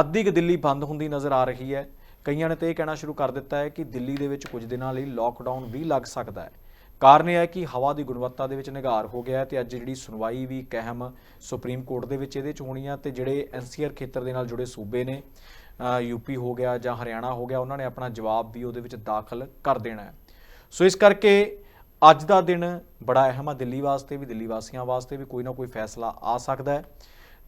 ਅੱਧੀ ਕੁ ਦਿੱਲੀ ਬੰਦ ਹੁੰਦੀ ਨਜ਼ਰ ਆ ਰਹੀ ਹੈ। ਕਈਆਂ ਨੇ ਤਾਂ ਇਹ ਕਹਿਣਾ ਸ਼ੁਰੂ ਕਰ ਦਿੱਤਾ ਹੈ ਕਿ ਦਿੱਲੀ ਦੇ ਵਿੱਚ ਕੁਝ ਦਿਨਾਂ ਲਈ ਲੋਕਡਾਊਨ ਵੀ ਲੱਗ ਸਕਦਾ ਹੈ। ਕਾਰਨ ਇਹ ਹੈ ਕਿ ਹਵਾ ਦੀ ਗੁਣਵੱਤਾ ਦੇ ਵਿੱਚ ਨਿਗਾਰ ਹੋ ਗਿਆ ਹੈ ਤੇ ਅੱਜ ਜਿਹੜੀ ਸੁਣਵਾਈ ਵੀ ਕੈਹਮ ਸੁਪਰੀਮ ਕੋਰਟ ਦੇ ਵਿੱਚ ਇਹਦੇ ਚ ਹੋਣੀ ਆ ਤੇ ਜਿਹੜੇ ਐਨਸੀਆਰ ਖੇਤਰ ਦੇ ਨਾਲ ਜੁੜੇ ਸੂਬੇ ਨੇ ਯੂਪੀ ਹੋ ਗਿਆ ਜਾਂ ਹਰਿਆਣਾ ਹੋ ਗਿਆ, ਉਹਨਾਂ ਨੇ ਆਪਣਾ ਜਵਾਬ ਵੀ ਉਹਦੇ ਵਿੱਚ ਦਾਖਲ ਕਰ ਦੇਣਾ ਹੈ। ਸੋ ਇਸ ਕਰਕੇ ਅੱਜ ਦਾ ਦਿਨ ਬੜਾ ਅਹਿਮ ਆ, ਦਿੱਲੀ ਵਾਸਤੇ ਵੀ, ਦਿੱਲੀ ਵਾਸੀਆਂ ਵਾਸਤੇ ਵੀ ਕੋਈ ਨਾ ਕੋਈ ਫੈਸਲਾ ਆ ਸਕਦਾ ਹੈ।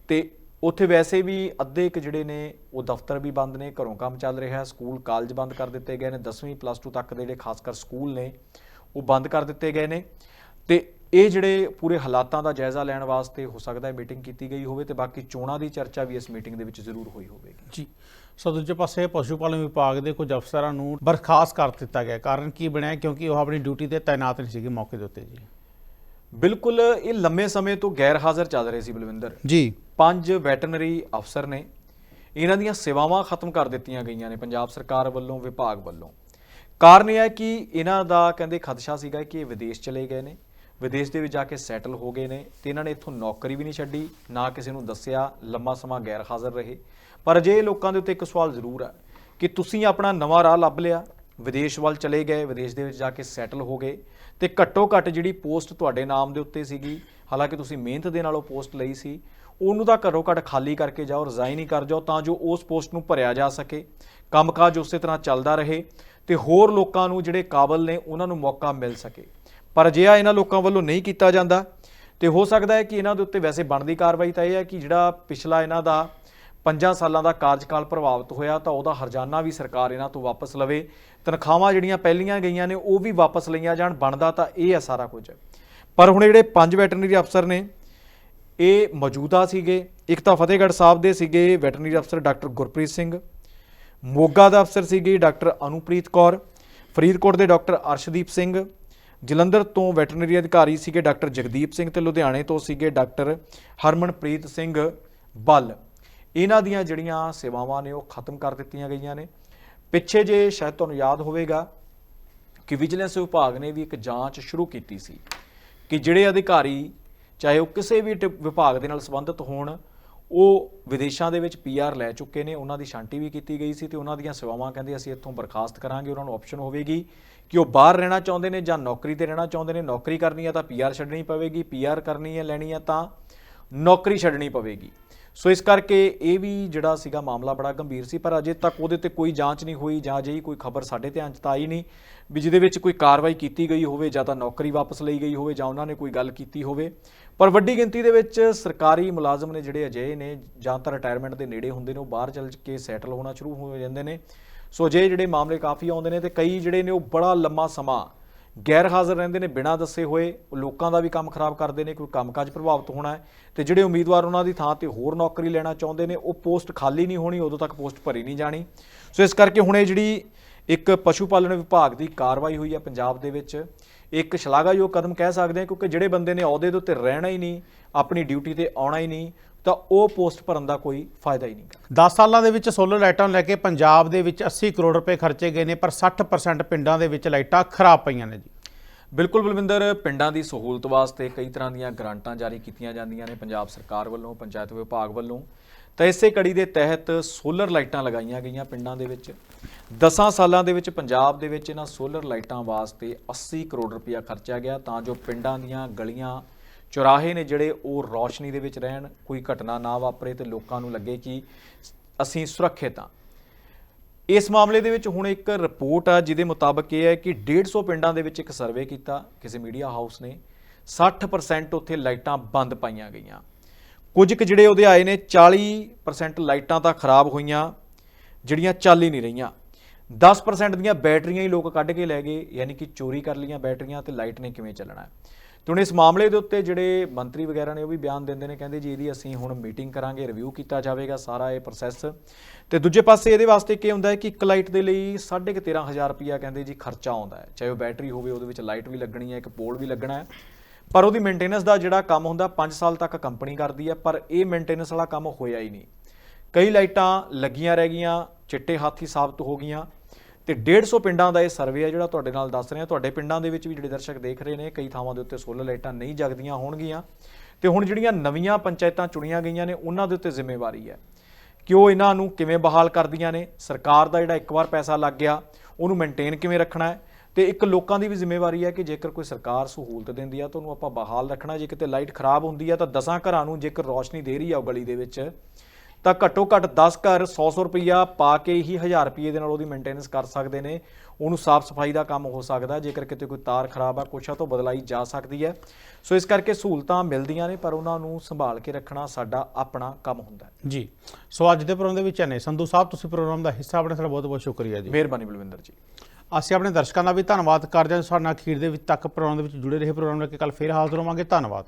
ਤੇ ਉੱਥੇ ਵੈਸੇ ਵੀ ਅੱਧੇ ਇੱਕ ਜਿਹੜੇ ਨੇ, ਉਹ ਦਫ਼ਤਰ ਵੀ ਬੰਦ ਨੇ, ਘਰੋਂ ਕੰਮ ਚੱਲ ਰਿਹਾ ਹੈ, ਸਕੂਲ, ਕਾਲਜ ਬੰਦ ਕਰ ਦਿੱਤੇ ਗਏ ਨੇ 10ਵੀਂ ਪਲੱਸ 2 ਤੱਕ ਦੇ ਜਿਹੜੇ ਖਾਸ ਕਰ ਸਕੂਲ ਨੇ, ਉਹ ਬੰਦ ਕਰ ਦਿੱਤੇ ਗਏ ਨੇ। ਤੇ ਇਹ ਜਿਹੜੇ ਪੂਰੇ ਹਾਲਾਤਾਂ ਦਾ ਜਾਇਜ਼ਾ ਲੈਣ ਵਾਸਤੇ ਹੋ ਸਕਦਾ ਹੈ, ਮੀਟਿੰਗ ਕੀਤੀ ਗਈ ਹੋਵੇ ਤੇ ਬਾਕੀ ਚੋਣਾਂ ਦੀ ਚਰਚਾ ਵੀ ਇਸ ਮੀਟਿੰਗ ਦੇ ਵਿੱਚ ਜ਼ਰੂਰ ਹੋਈ ਹੋਵੇਗੀ। ਜੀ। ਸੋ ਦੂਜੇ ਪਾਸੇ ਪਸ਼ੂ ਪਾਲਣ ਵਿਭਾਗ ਦੇ ਕੁਝ ਅਫਸਰਾਂ ਨੂੰ ਬਰਖਾਸਤ ਕਰ ਦਿੱਤਾ ਗਿਆ। ਕਾਰਨ ਕੀ ਬਣਿਆ? ਕਿਉਂਕਿ ਉਹ ਆਪਣੀ ਡਿਊਟੀ ਤੇ ਤਾਇਨਾਤ ਨਹੀਂ ਸੀਗੇ ਮੌਕੇ ਦੇ ਉੱਤੇ ਜੀ। ਬਿਲਕੁਲ ਇਹ ਲੰਮੇ ਸਮੇਂ ਤੋਂ ਗੈਰ ਹਾਜ਼ਰ ਚੱਲ ਰਹੇ ਸੀ ਬਲਵਿੰਦਰ। ਜੀ। ਪੰਜ ਵੈਟਰਨਰੀ ਅਫਸਰ ਨੇ ਇਹਨਾਂ ਦੀਆਂ ਸੇਵਾਵਾਂ ਖਤਮ ਕਰ ਦਿੱਤੀਆਂ ਗਈਆਂ ਨੇ ਪੰਜਾਬ ਸਰਕਾਰ ਵੱਲੋਂ ਵਿਭਾਗ ਵੱਲੋਂ। ਕਾਰਨ ਇਹ ਹੈ ਕਿ ਇਹਨਾਂ ਦਾ ਕਹਿੰਦੇ ਖਦਸ਼ਾ ਸੀਗਾ ਕਿ ਇਹ ਵਿਦੇਸ਼ ਚਲੇ ਗਏ ਨੇ। ਵਿਦੇਸ਼ ਦੇ ਵਿੱਚ ਜਾ ਕੇ ਸੈਟਲ ਹੋ ਗਏ ਨੇ ਤੇ ਇਹਨਾਂ ਨੇ ਇੱਥੋਂ ਨੌਕਰੀ ਵੀ ਨਹੀਂ ਛੱਡੀ ਨਾ ਕਿਸੇ ਨੂੰ ਦੱਸਿਆ ਲੰਮਾ ਸਮਾਂ ਗੈਰ ਹਾਜ਼ਰ ਰਹੇ। ਪਰ ਅਜੇ ਲੋਕਾਂ ਦੇ ਉੱਤੇ ਇੱਕ ਸਵਾਲ ਜ਼ਰੂਰ ਹੈ ਕਿ ਤੁਸੀਂ ਆਪਣਾ ਨਵਾਂ ਰਾਹ ਲੱਭ ਲਿਆ, ਵਿਦੇਸ਼ ਵੱਲ ਚਲੇ ਗਏ, ਵਿਦੇਸ਼ ਦੇ ਵਿੱਚ ਜਾ ਕੇ ਸੈਟਲ ਹੋ ਗਏ, ਤੇ ਘੱਟੋ ਘੱਟ ਜਿਹੜੀ ਪੋਸਟ ਤੁਹਾਡੇ ਨਾਮ ਦੇ ਉੱਤੇ ਸੀਗੀ, ਹਾਲਾਂਕਿ ਤੁਸੀਂ ਮਿਹਨਤ ਦੇ ਨਾਲ ਉਹ ਪੋਸਟ ਲਈ ਸੀ, ਉਹਨੂੰ ਤਾਂ ਘੱਟੋ ਘੱਟ ਖਾਲੀ ਕਰਕੇ ਜਾਓ ਰਿਜ਼ਾਈਨ ਹੀ ਕਰ ਜਾਓ, ਤਾਂ ਜੋ ਉਸ ਪੋਸਟ ਨੂੰ ਭਰਿਆ ਜਾ ਸਕੇ, ਕੰਮਕਾਜ ਉਸੇ ਤਰ੍ਹਾਂ ਚੱਲਦਾ ਰਹੇ, ਤੇ ਹੋਰ ਲੋਕਾਂ ਨੂੰ ਜਿਹੜੇ ਕਾਬਲ ਨੇ ਉਹਨਾਂ ਨੂੰ ਮੌਕਾ ਮਿਲ ਸਕੇ। ਪਰ ਅਜਿਹਾ ਇਹਨਾਂ ਲੋਕਾਂ ਵੱਲੋਂ ਨਹੀਂ ਕੀਤਾ ਜਾਂਦਾ, ਤੇ ਹੋ ਸਕਦਾ ਹੈ ਕਿ ਇਹਨਾਂ ਦੇ ਉੱਤੇ ਵੈਸੇ ਬਣਦੀ ਕਾਰਵਾਈ ਤਾਂ ਇਹ ਹੈ ਕਿ ਜਿਹੜਾ ਪਿਛਲਾ ਇਹਨਾਂ ਦਾ ਪੰਜਾਂ ਸਾਲਾਂ ਦਾ ਕਾਰਜਕਾਲ ਪ੍ਰਭਾਵਿਤ ਹੋਇਆ ਤਾਂ ਉਹਦਾ ਹਰਜਾਨਾ ਵੀ ਸਰਕਾਰ ਇਹਨਾਂ ਤੋਂ ਵਾਪਸ ਲਵੇ। ਤਨਖਾਹਾਂ ਜਿਹੜੀਆਂ ਪਹਿਲੀਆਂ ਗਈਆਂ ਨੇ, ਉਹ ਵੀ ਵਾਪਸ ਲਈਆਂ ਜਾਣ, ਬਣਦਾ ਤਾਂ ਇਹ ਹੈ ਸਾਰਾ ਕੁਝ। ਪਰ ਹੁਣ ਜਿਹੜੇ ਪੰਜ ਵੈਟਰਨਰੀ ਅਫਸਰ ਨੇ, ਇਹ ਮੌਜੂਦਾ ਸੀਗੇ। ਇੱਕ ਤਾਂ ਫਤਿਹਗੜ੍ਹ ਸਾਹਿਬ ਦੇ ਸੀਗੇ ਵੈਟਰਨਰੀ ਅਫਸਰ ਡਾਕਟਰ ਗੁਰਪ੍ਰੀਤ ਸਿੰਘ, ਮੋਗਾ ਦਾ ਅਫਸਰ ਸੀਗੀ ਡਾਕਟਰ ਅਨੁਪ੍ਰੀਤ ਕੌਰ, ਫਰੀਦਕੋਟ ਦੇ ਡਾਕਟਰ ਅਰਸ਼ਦੀਪ ਸਿੰਘ, ਜਲੰਧਰ ਤੋਂ ਵੈਟਰਨਰੀ ਅਧਿਕਾਰੀ ਸੀਗੇ ਡਾਕਟਰ ਜਗਦੀਪ ਸਿੰਘ ਤੇ ਲੁਧਿਆਣੇ ਤੋਂ ਸੀਗੇ ਡਾਕਟਰ ਹਰਮਨਪ੍ਰੀਤ ਸਿੰਘ ਬੱਲ। ਇਹਨਾਂ ਦੀਆਂ ਜਿਹੜੀਆਂ ਸੇਵਾਵਾਂ ਨੇ ਉਹ ਖਤਮ ਕਰ ਦਿੱਤੀਆਂ ਗਈਆਂ ਨੇ। ਪਿੱਛੇ ਜੇ ਸ਼ਾਇਦ ਤੁਹਾਨੂੰ ਯਾਦ ਹੋਵੇਗਾ ਕਿ ਵਿਜੀਲੈਂਸ ਵਿਭਾਗ ਨੇ ਵੀ ਇੱਕ ਜਾਂਚ ਸ਼ੁਰੂ ਕੀਤੀ ਸੀ ਕਿ ਜਿਹੜੇ ਅਧਿਕਾਰੀ, ਚਾਹੇ ਉਹ ਕਿਸੇ ਵੀ ਟਿਪ- ਵਿਭਾਗ ਦੇ ਨਾਲ ਸੰਬੰਧਿਤ ਹੋਣ, ਉਹ ਵਿਦੇਸ਼ਾਂ ਦੇ ਵਿੱਚ ਪੀਆਰ ਲੈ ਚੁੱਕੇ ਨੇ। ਉਹਨਾਂ ਦੀ ਛਾਂਟੀ ਵੀ ਕੀਤੀ ਗਈ ਸੀ ਤੇ ਉਹਨਾਂ ਦੀਆਂ ਸੇਵਾਵਾਂ ਕਹਿੰਦੇ ਅਸੀਂ ਇੱਥੋਂ ਬਰਖਾਸਤ ਕਰਾਂਗੇ। ਉਹਨਾਂ ਨੂੰ ਆਪਸ਼ਨ ਹੋਵੇਗੀ ਕਿ ਉਹ ਬਾਹਰ ਰਹਿਣਾ ਚਾਹੁੰਦੇ ਨੇ ਜਾਂ ਨੌਕਰੀ ਤੇ ਰਹਿਣਾ ਚਾਹੁੰਦੇ ਨੇ। ਨੌਕਰੀ ਕਰਨੀ ਹੈ ਤਾਂ ਪੀਆਰ ਛੱਡਣੀ ਪਵੇਗੀ ਪੀਆਰ ਕਰਨੀ ਹੈ ਲੈਣੀ ਹੈ ਤਾਂ ਨੌਕਰੀ ਛੱਡਣੀ ਪਵੇਗੀ। ਸੋ ਇਸ ਕਰਕੇ ਇਹ ਵੀ ਜਿਹੜਾ ਸੀਗਾ ਮਾਮਲਾ ਬੜਾ ਗੰਭੀਰ ਸੀ, ਪਰ ਅਜੇ ਤੱਕ ਉਹਦੇ ਤੇ ਕੋਈ ਜਾਂਚ ਨਹੀਂ ਹੋਈ ਜਾਂ ਅਜਿਹੀ ਕੋਈ ਖਬਰ ਸਾਡੇ ਧਿਆਨ 'ਚ ਤਾਂ ਆਈ ਨਹੀਂ ਵੀ ਜਿਹਦੇ ਵਿੱਚ ਕੋਈ ਕਾਰਵਾਈ ਕੀਤੀ ਗਈ ਹੋਵੇ ਜਾਂ ਤਾਂ ਨੌਕਰੀ ਵਾਪਸ ਲਈ ਗਈ ਹੋਵੇ ਜਾਂ ਉਹਨਾਂ ਨੇ ਕੋਈ ਗੱਲ ਕੀਤੀ ਹੋਵੇ। ਪਰ ਵੱਡੀ ਗਿਣਤੀ ਦੇ ਵਿੱਚ ਸਰਕਾਰੀ ਮੁਲਾਜ਼ਮ ਨੇ ਜਿਹੜੇ ਅਜਿਹੇ ਨੇ, ਜਾਂ ਤਾਂ ਰਿਟਾਇਰਮੈਂਟ ਦੇ ਨੇੜੇ ਹੁੰਦੇ ਨੇ, ਉਹ ਬਾਹਰ ਚੱਲ ਕੇ ਸੈਟਲ ਹੋਣਾ ਸ਼ੁਰੂ ਹੋ ਜਾਂਦੇ ਨੇ। ਸੋ ਅਜਿਹੇ ਜਿਹੜੇ ਮਾਮਲੇ ਕਾਫੀ ਆਉਂਦੇ ਨੇ ਤੇ ਕਈ ਜਿਹੜੇ ਨੇ ਉਹ ਬੜਾ ਲੰਮਾ ਸਮਾਂ ਗੈਰ ਹਾਜ਼ਰ ਰਹਿੰਦੇ ਨੇ, ਬਿਨਾਂ ਦੱਸੇ ਹੋਏ ਉਹ ਲੋਕਾਂ ਦਾ ਵੀ ਕੰਮ ਖਰਾਬ ਕਰਦੇ ਨੇ, ਕੋਈ ਕੰਮਕਾਜ ਪ੍ਰਭਾਵਿਤ ਹੋਣਾ ਹੈ ਤੇ ਜਿਹੜੇ ਉਮੀਦਵਾਰ ਉਹਨਾਂ ਦੀ ਥਾਂ ਤੇ ਹੋਰ ਨੌਕਰੀ ਲੈਣਾ ਚਾਹੁੰਦੇ ਨੇ, ਉਹ ਪੋਸਟ ਖਾਲੀ ਨਹੀਂ ਹੋਣੀ, ਉਦੋਂ ਤੱਕ ਪੋਸਟ ਭਰੀ ਨਹੀਂ ਜਾਣੀ। ਸੋ ਇਸ ਕਰਕੇ ਹੁਣ ਇਹ ਜਿਹੜੀ ਇੱਕ ਪਸ਼ੂ ਪਾਲਣ ਵਿਭਾਗ ਦੀ ਕਾਰਵਾਈ ਹੋਈ ਹੈ ਪੰਜਾਬ ਦੇ ਵਿੱਚ, ਇੱਕ ਸ਼ਲਾਘਾਯੋਗ ਕਦਮ ਕਹਿ ਸਕਦੇ ਹਾਂ ਕਿਉਂਕਿ ਜਿਹੜੇ ਬੰਦੇ ਨੇ ਅਹੁਦੇ ਦੇ ਉੱਤੇ ਰਹਿਣਾ ਹੀ ਨਹੀਂ, ਆਪਣੀ ਡਿਊਟੀ ਤੇ ਆਉਣਾ ਹੀ ਨਹੀਂ ਤਾਂ ਉਹ ਪੋਸਟ ਭਰਨ ਦਾ ਕੋਈ ਫਾਇਦਾ ਹੀ ਨਹੀਂ 10 ਸਾਲਾਂ ਦੇ ਵਿੱਚ ਸੋਲਰ ਲਾਈਟਾਂ ਨੂੰ ਲੈ ਕੇ ਪੰਜਾਬ ਦੇ ਵਿੱਚ 80 ਕਰੋੜ ਰੁਪਏ ਖਰਚੇ ਗਏ ਨੇ ਪਰ 60% ਪਿੰਡਾਂ ਦੇ ਵਿੱਚ ਲਾਈਟਾਂ ਖਰਾਬ ਪਈਆਂ ਨੇ ਜੀ। ਬਿਲਕੁਲ ਬਲਵਿੰਦਰ ਪਿੰਡਾਂ ਦੀ ਸਹੂਲਤ ਵਾਸਤੇ ਕਈ ਤਰ੍ਹਾਂ ਦੀਆਂ ਗ੍ਰਾਂਟਾਂ ਜਾਰੀ ਕੀਤੀਆਂ ਜਾਂਦੀਆਂ ਨੇ ਪੰਜਾਬ ਸਰਕਾਰ ਵੱਲੋਂ ਪੰਚਾਇਤ ਵਿਭਾਗ ਵੱਲੋਂ। ਤਾਂ ਇਸੇ ਕੜੀ ਦੇ ਤਹਿਤ ਸੋਲਰ ਲਾਈਟਾਂ ਲਗਾਈਆਂ ਗਈਆਂ ਪਿੰਡਾਂ ਦੇ ਵਿੱਚ। 10 ਸਾਲਾਂ ਦੇ ਵਿੱਚ ਪੰਜਾਬ ਦੇ ਵਿੱਚ ਇਹਨਾਂ ਸੋਲਰ ਲਾਈਟਾਂ ਵਾਸਤੇ 80 ਕਰੋੜ ਰੁਪਇਆ ਖਰਚਿਆ ਗਿਆ ਤਾਂ ਜੋ ਪਿੰਡਾਂ ਦੀਆਂ ਗਲੀਆਂ ਚੁਰਾਹੇ ਨੇ ਜਿਹੜੇ ਉਹ ਰੌਸ਼ਨੀ ਦੇ ਵਿੱਚ ਰਹਿਣ, ਕੋਈ ਘਟਨਾ ਨਾ ਵਾਪਰੇ ਤੇ ਲੋਕਾਂ ਨੂੰ ਲੱਗੇ ਕਿ ਅਸੀਂ ਸੁਰੱਖਿਅਤ ਹਾਂ। ਇਸ ਮਾਮਲੇ ਦੇ ਵਿੱਚ ਹੁਣ ਇੱਕ ਰਿਪੋਰਟ ਆ, ਜਿਹਦੇ ਮੁਤਾਬਕ ਇਹ ਹੈ ਕਿ 150 ਪਿੰਡਾਂ ਦੇ ਵਿੱਚ ਇੱਕ ਸਰਵੇ ਕੀਤਾ, ਕਿਸੇ ਮੀਡੀਆ ਹਾਊਸ ਨੇ। 60% ਉੱਥੇ ਲਾਈਟਾਂ ਬੰਦ ਪਾਈਆਂ ਗਈਆਂ। ਕੁਝ ਕੁ ਜਿਹੜੇ ਉਹਦੇ ਆਏ ਨੇ 40% ਲਾਈਟਾਂ ਤਾਂ ਖਰਾਬ ਹੋਈਆਂ, ਜਿਹੜੀਆਂ ਚੱਲ ਹੀ ਨਹੀਂ ਰਹੀਆਂ। 10% ਦੀਆਂ ਬੈਟਰੀਆਂ ਹੀ ਲੋਕ ਕੱਢ ਕੇ ਲੈ ਗਏ, ਯਾਨੀ ਕਿ ਚੋਰੀ ਕਰ ਲਈਆਂ ਬੈਟਰੀਆਂ ਤੇ ਲਾਈਟ ਨੇ ਕਿਵੇਂ ਚੱਲਣਾ। ਤੇ ਹੁਣ ਇਸ ਮਾਮਲੇ ਦੇ ਉੱਤੇ ਜਿਹੜੇ ਮੰਤਰੀ ਵਗੈਰਾ ਨੇ ਉਹ ਵੀ ਬਿਆਨ ਦਿੰਦੇ ਨੇ, ਕਹਿੰਦੇ ਜੀ ਇਹਦੀ ਅਸੀਂ ਹੁਣ ਮੀਟਿੰਗ ਕਰਾਂਗੇ ਰਿਵਿਊ ਕੀਤਾ ਜਾਵੇਗਾ ਸਾਰਾ ਇਹ ਪ੍ਰੋਸੈਸ ਤੇ ਦੂਜੇ ਪਾਸੇ ਇਹਦੇ ਵਾਸਤੇ ਕੀ ਹੁੰਦਾ ਹੈ ਕਿ ਇੱਕ ਲਾਈਟ ਦੇ ਲਈ 13500 ਰੁਪਿਆ ਕਹਿੰਦੇ ਜੀ ਖਰਚਾ ਆਉਂਦਾ ਹੈ। ਚਾਹੇ ਉਹ ਬੈਟਰੀ ਹੋਵੇ, ਉਹਦੇ ਵਿੱਚ ਲਾਈਟ ਵੀ ਲੱਗਣੀ ਹੈ, ਇੱਕ ਪੋਲ ਵੀ ਲੱਗਣਾ ਹੈ। ਪਰ ਉਹਦੀ ਮੇਨਟੇਨੈਂਸ ਦਾ ਜਿਹੜਾ ਕੰਮ ਹੁੰਦਾ 5 ਸਾਲ ਤੱਕ ਕੰਪਨੀ ਕਰਦੀ ਹੈ, ਪਰ ਇਹ ਮੇਨਟੇਨੈਂਸ ਵਾਲਾ ਕੰਮ ਹੋਇਆ ਹੀ ਨਹੀਂ। ਕਈ ਲਾਈਟਾਂ ਲੱਗੀਆਂ ਰਹਿ ਗਈਆਂ, ਚਿੱਟੇ ਹਾਥੀ ਸਾਬਤ ਹੋ ਗਈਆਂ ਤੇ 150 ਪਿੰਡਾਂ ਦਾ ਇਹ ਸਰਵੇ ਹੈ ਜਿਹੜਾ ਤੁਹਾਡੇ ਨਾਲ ਦੱਸ ਰਹੇ। ਹਾਂ ਤੁਹਾਡੇ ਪਿੰਡਾਂ ਦੇ ਵਿੱਚ ਵੀ ਜਿਹੜੇ ਦਰਸ਼ਕ ਦੇਖ ਰਹੇ ਨੇ, ਕਈ ਥਾਵਾਂ ਦੇ ਉੱਤੇ ਸੋਲਰ ਲਾਈਟਾਂ ਨਹੀਂ ਜਗਦੀਆਂ ਹੋਣਗੀਆਂ। ਤੇ ਹੁਣ ਜਿਹੜੀਆਂ ਨਵੀਆਂ ਪੰਚਾਇਤਾਂ ਚੁਣੀਆਂ ਗਈਆਂ ਨੇ, ਉਹਨਾਂ ਦੇ ਉੱਤੇ ਜ਼ਿੰਮੇਵਾਰੀ ਹੈ। ਕਿ ਉਹ ਇਹਨਾਂ ਨੂੰ ਕਿਵੇਂ ਬਹਾਲ ਕਰਦੀਆਂ ਨੇ? ਸਰਕਾਰ ਦਾ ਜਿਹੜਾ ਇੱਕ ਵਾਰ ਪੈਸਾ ਲੱਗ ਗਿਆ, ਉਹਨੂੰ ਮੇਨਟੇਨ ਕਿਵੇਂ ਰੱਖਣਾ ਹੈ? ਤੇ ਇੱਕ ਲੋਕਾਂ ਦੀ ਵੀ ਜ਼ਿੰਮੇਵਾਰੀ ਹੈ ਕਿ ਜੇਕਰ ਕੋਈ ਸਰਕਾਰ ਸਹੂਲਤ ਦਿੰਦੀ ਆ ਤਾਂ ਉਹਨੂੰ ਆਪਾਂ ਬਹਾਲ ਰੱਖਣਾ। ਜੇ ਕਿਤੇ ਲਾਈਟ ਖਰਾਬ ਹੁੰਦੀ ਆ ਤਾਂ ਦਸਾਂ ਘਰਾਂ ਨੂੰ ਜੇਕਰ ਰੋਸ਼ਨੀ ਦੇ ਰਹੀ ਆ ਉਹ ਗਲੀ ਦੇ ਵਿੱਚ ਤਾਂ ਘੱਟੋ ਘੱਟ 10 ਘਰ 100-100 ਰੁਪਈਆ ਪਾ ਕੇ ਹੀ 1000 ਰੁਪਏ ਦੇ ਨਾਲ ਉਹਦੀ ਮੇਨਟੇਨੈਂਸ ਕਰ ਸਕਦੇ ਨੇ। ਉਹਨੂੰ ਸਾਫ਼ ਸਫ਼ਾਈ ਦਾ ਕੰਮ ਹੋ ਸਕਦਾ ਜੇਕਰ ਕਿਤੇ ਕੋਈ ਤਾਰ ਖਰਾਬ ਆ ਕੁਛ ਆ ਤੋਂ ਬਦਲਾਈ ਜਾ ਸਕਦੀ ਹੈ। ਸੋ ਇਸ ਕਰਕੇ ਸਹੂਲਤਾਂ ਮਿਲਦੀਆਂ ਨੇ ਪਰ ਉਹਨਾਂ ਨੂੰ ਸੰਭਾਲ ਕੇ ਰੱਖਣਾ ਸਾਡਾ ਆਪਣਾ ਕੰਮ ਹੁੰਦਾ ਜੀ। ਸੋ ਅੱਜ ਦੇ ਪ੍ਰੋਗਰਾਮ ਦੇ ਵਿੱਚ ਨੇ ਸੰਧੂ ਸਾਹਿਬ ਤੁਸੀਂ ਪ੍ਰੋਗਰਾਮ ਦਾ ਹਿੱਸਾ ਬਣੇ ਤੁਹਾਡਾ ਬਹੁਤ ਬਹੁਤ ਸ਼ੁਕਰੀਆ ਜੀ। ਮਿਹਰਬਾਨੀ ਬਲਵਿੰਦਰ ਜੀ। ਅਸੀਂ ਆਪਣੇ ਦਰਸ਼ਕਾਂ ਦਾ ਵੀ ਧੰਨਵਾਦ ਕਰਦੇ ਹਾਂ ਸਾਡੇ ਨਾਲ ਅਖੀਰ ਦੇ ਵਿੱਚ ਤੱਕ ਪ੍ਰੋਗਰਾਮ ਦੇ ਵਿੱਚ ਜੁੜੇ ਰਹੇ ਪ੍ਰੋਗਰਾਮ ਲੈ ਕੇ। ਕੱਲ ਫੇਰ ਹਾਜ਼ਰ ਹੋਵਾਂਗੇ। ਧੰਨਵਾਦ।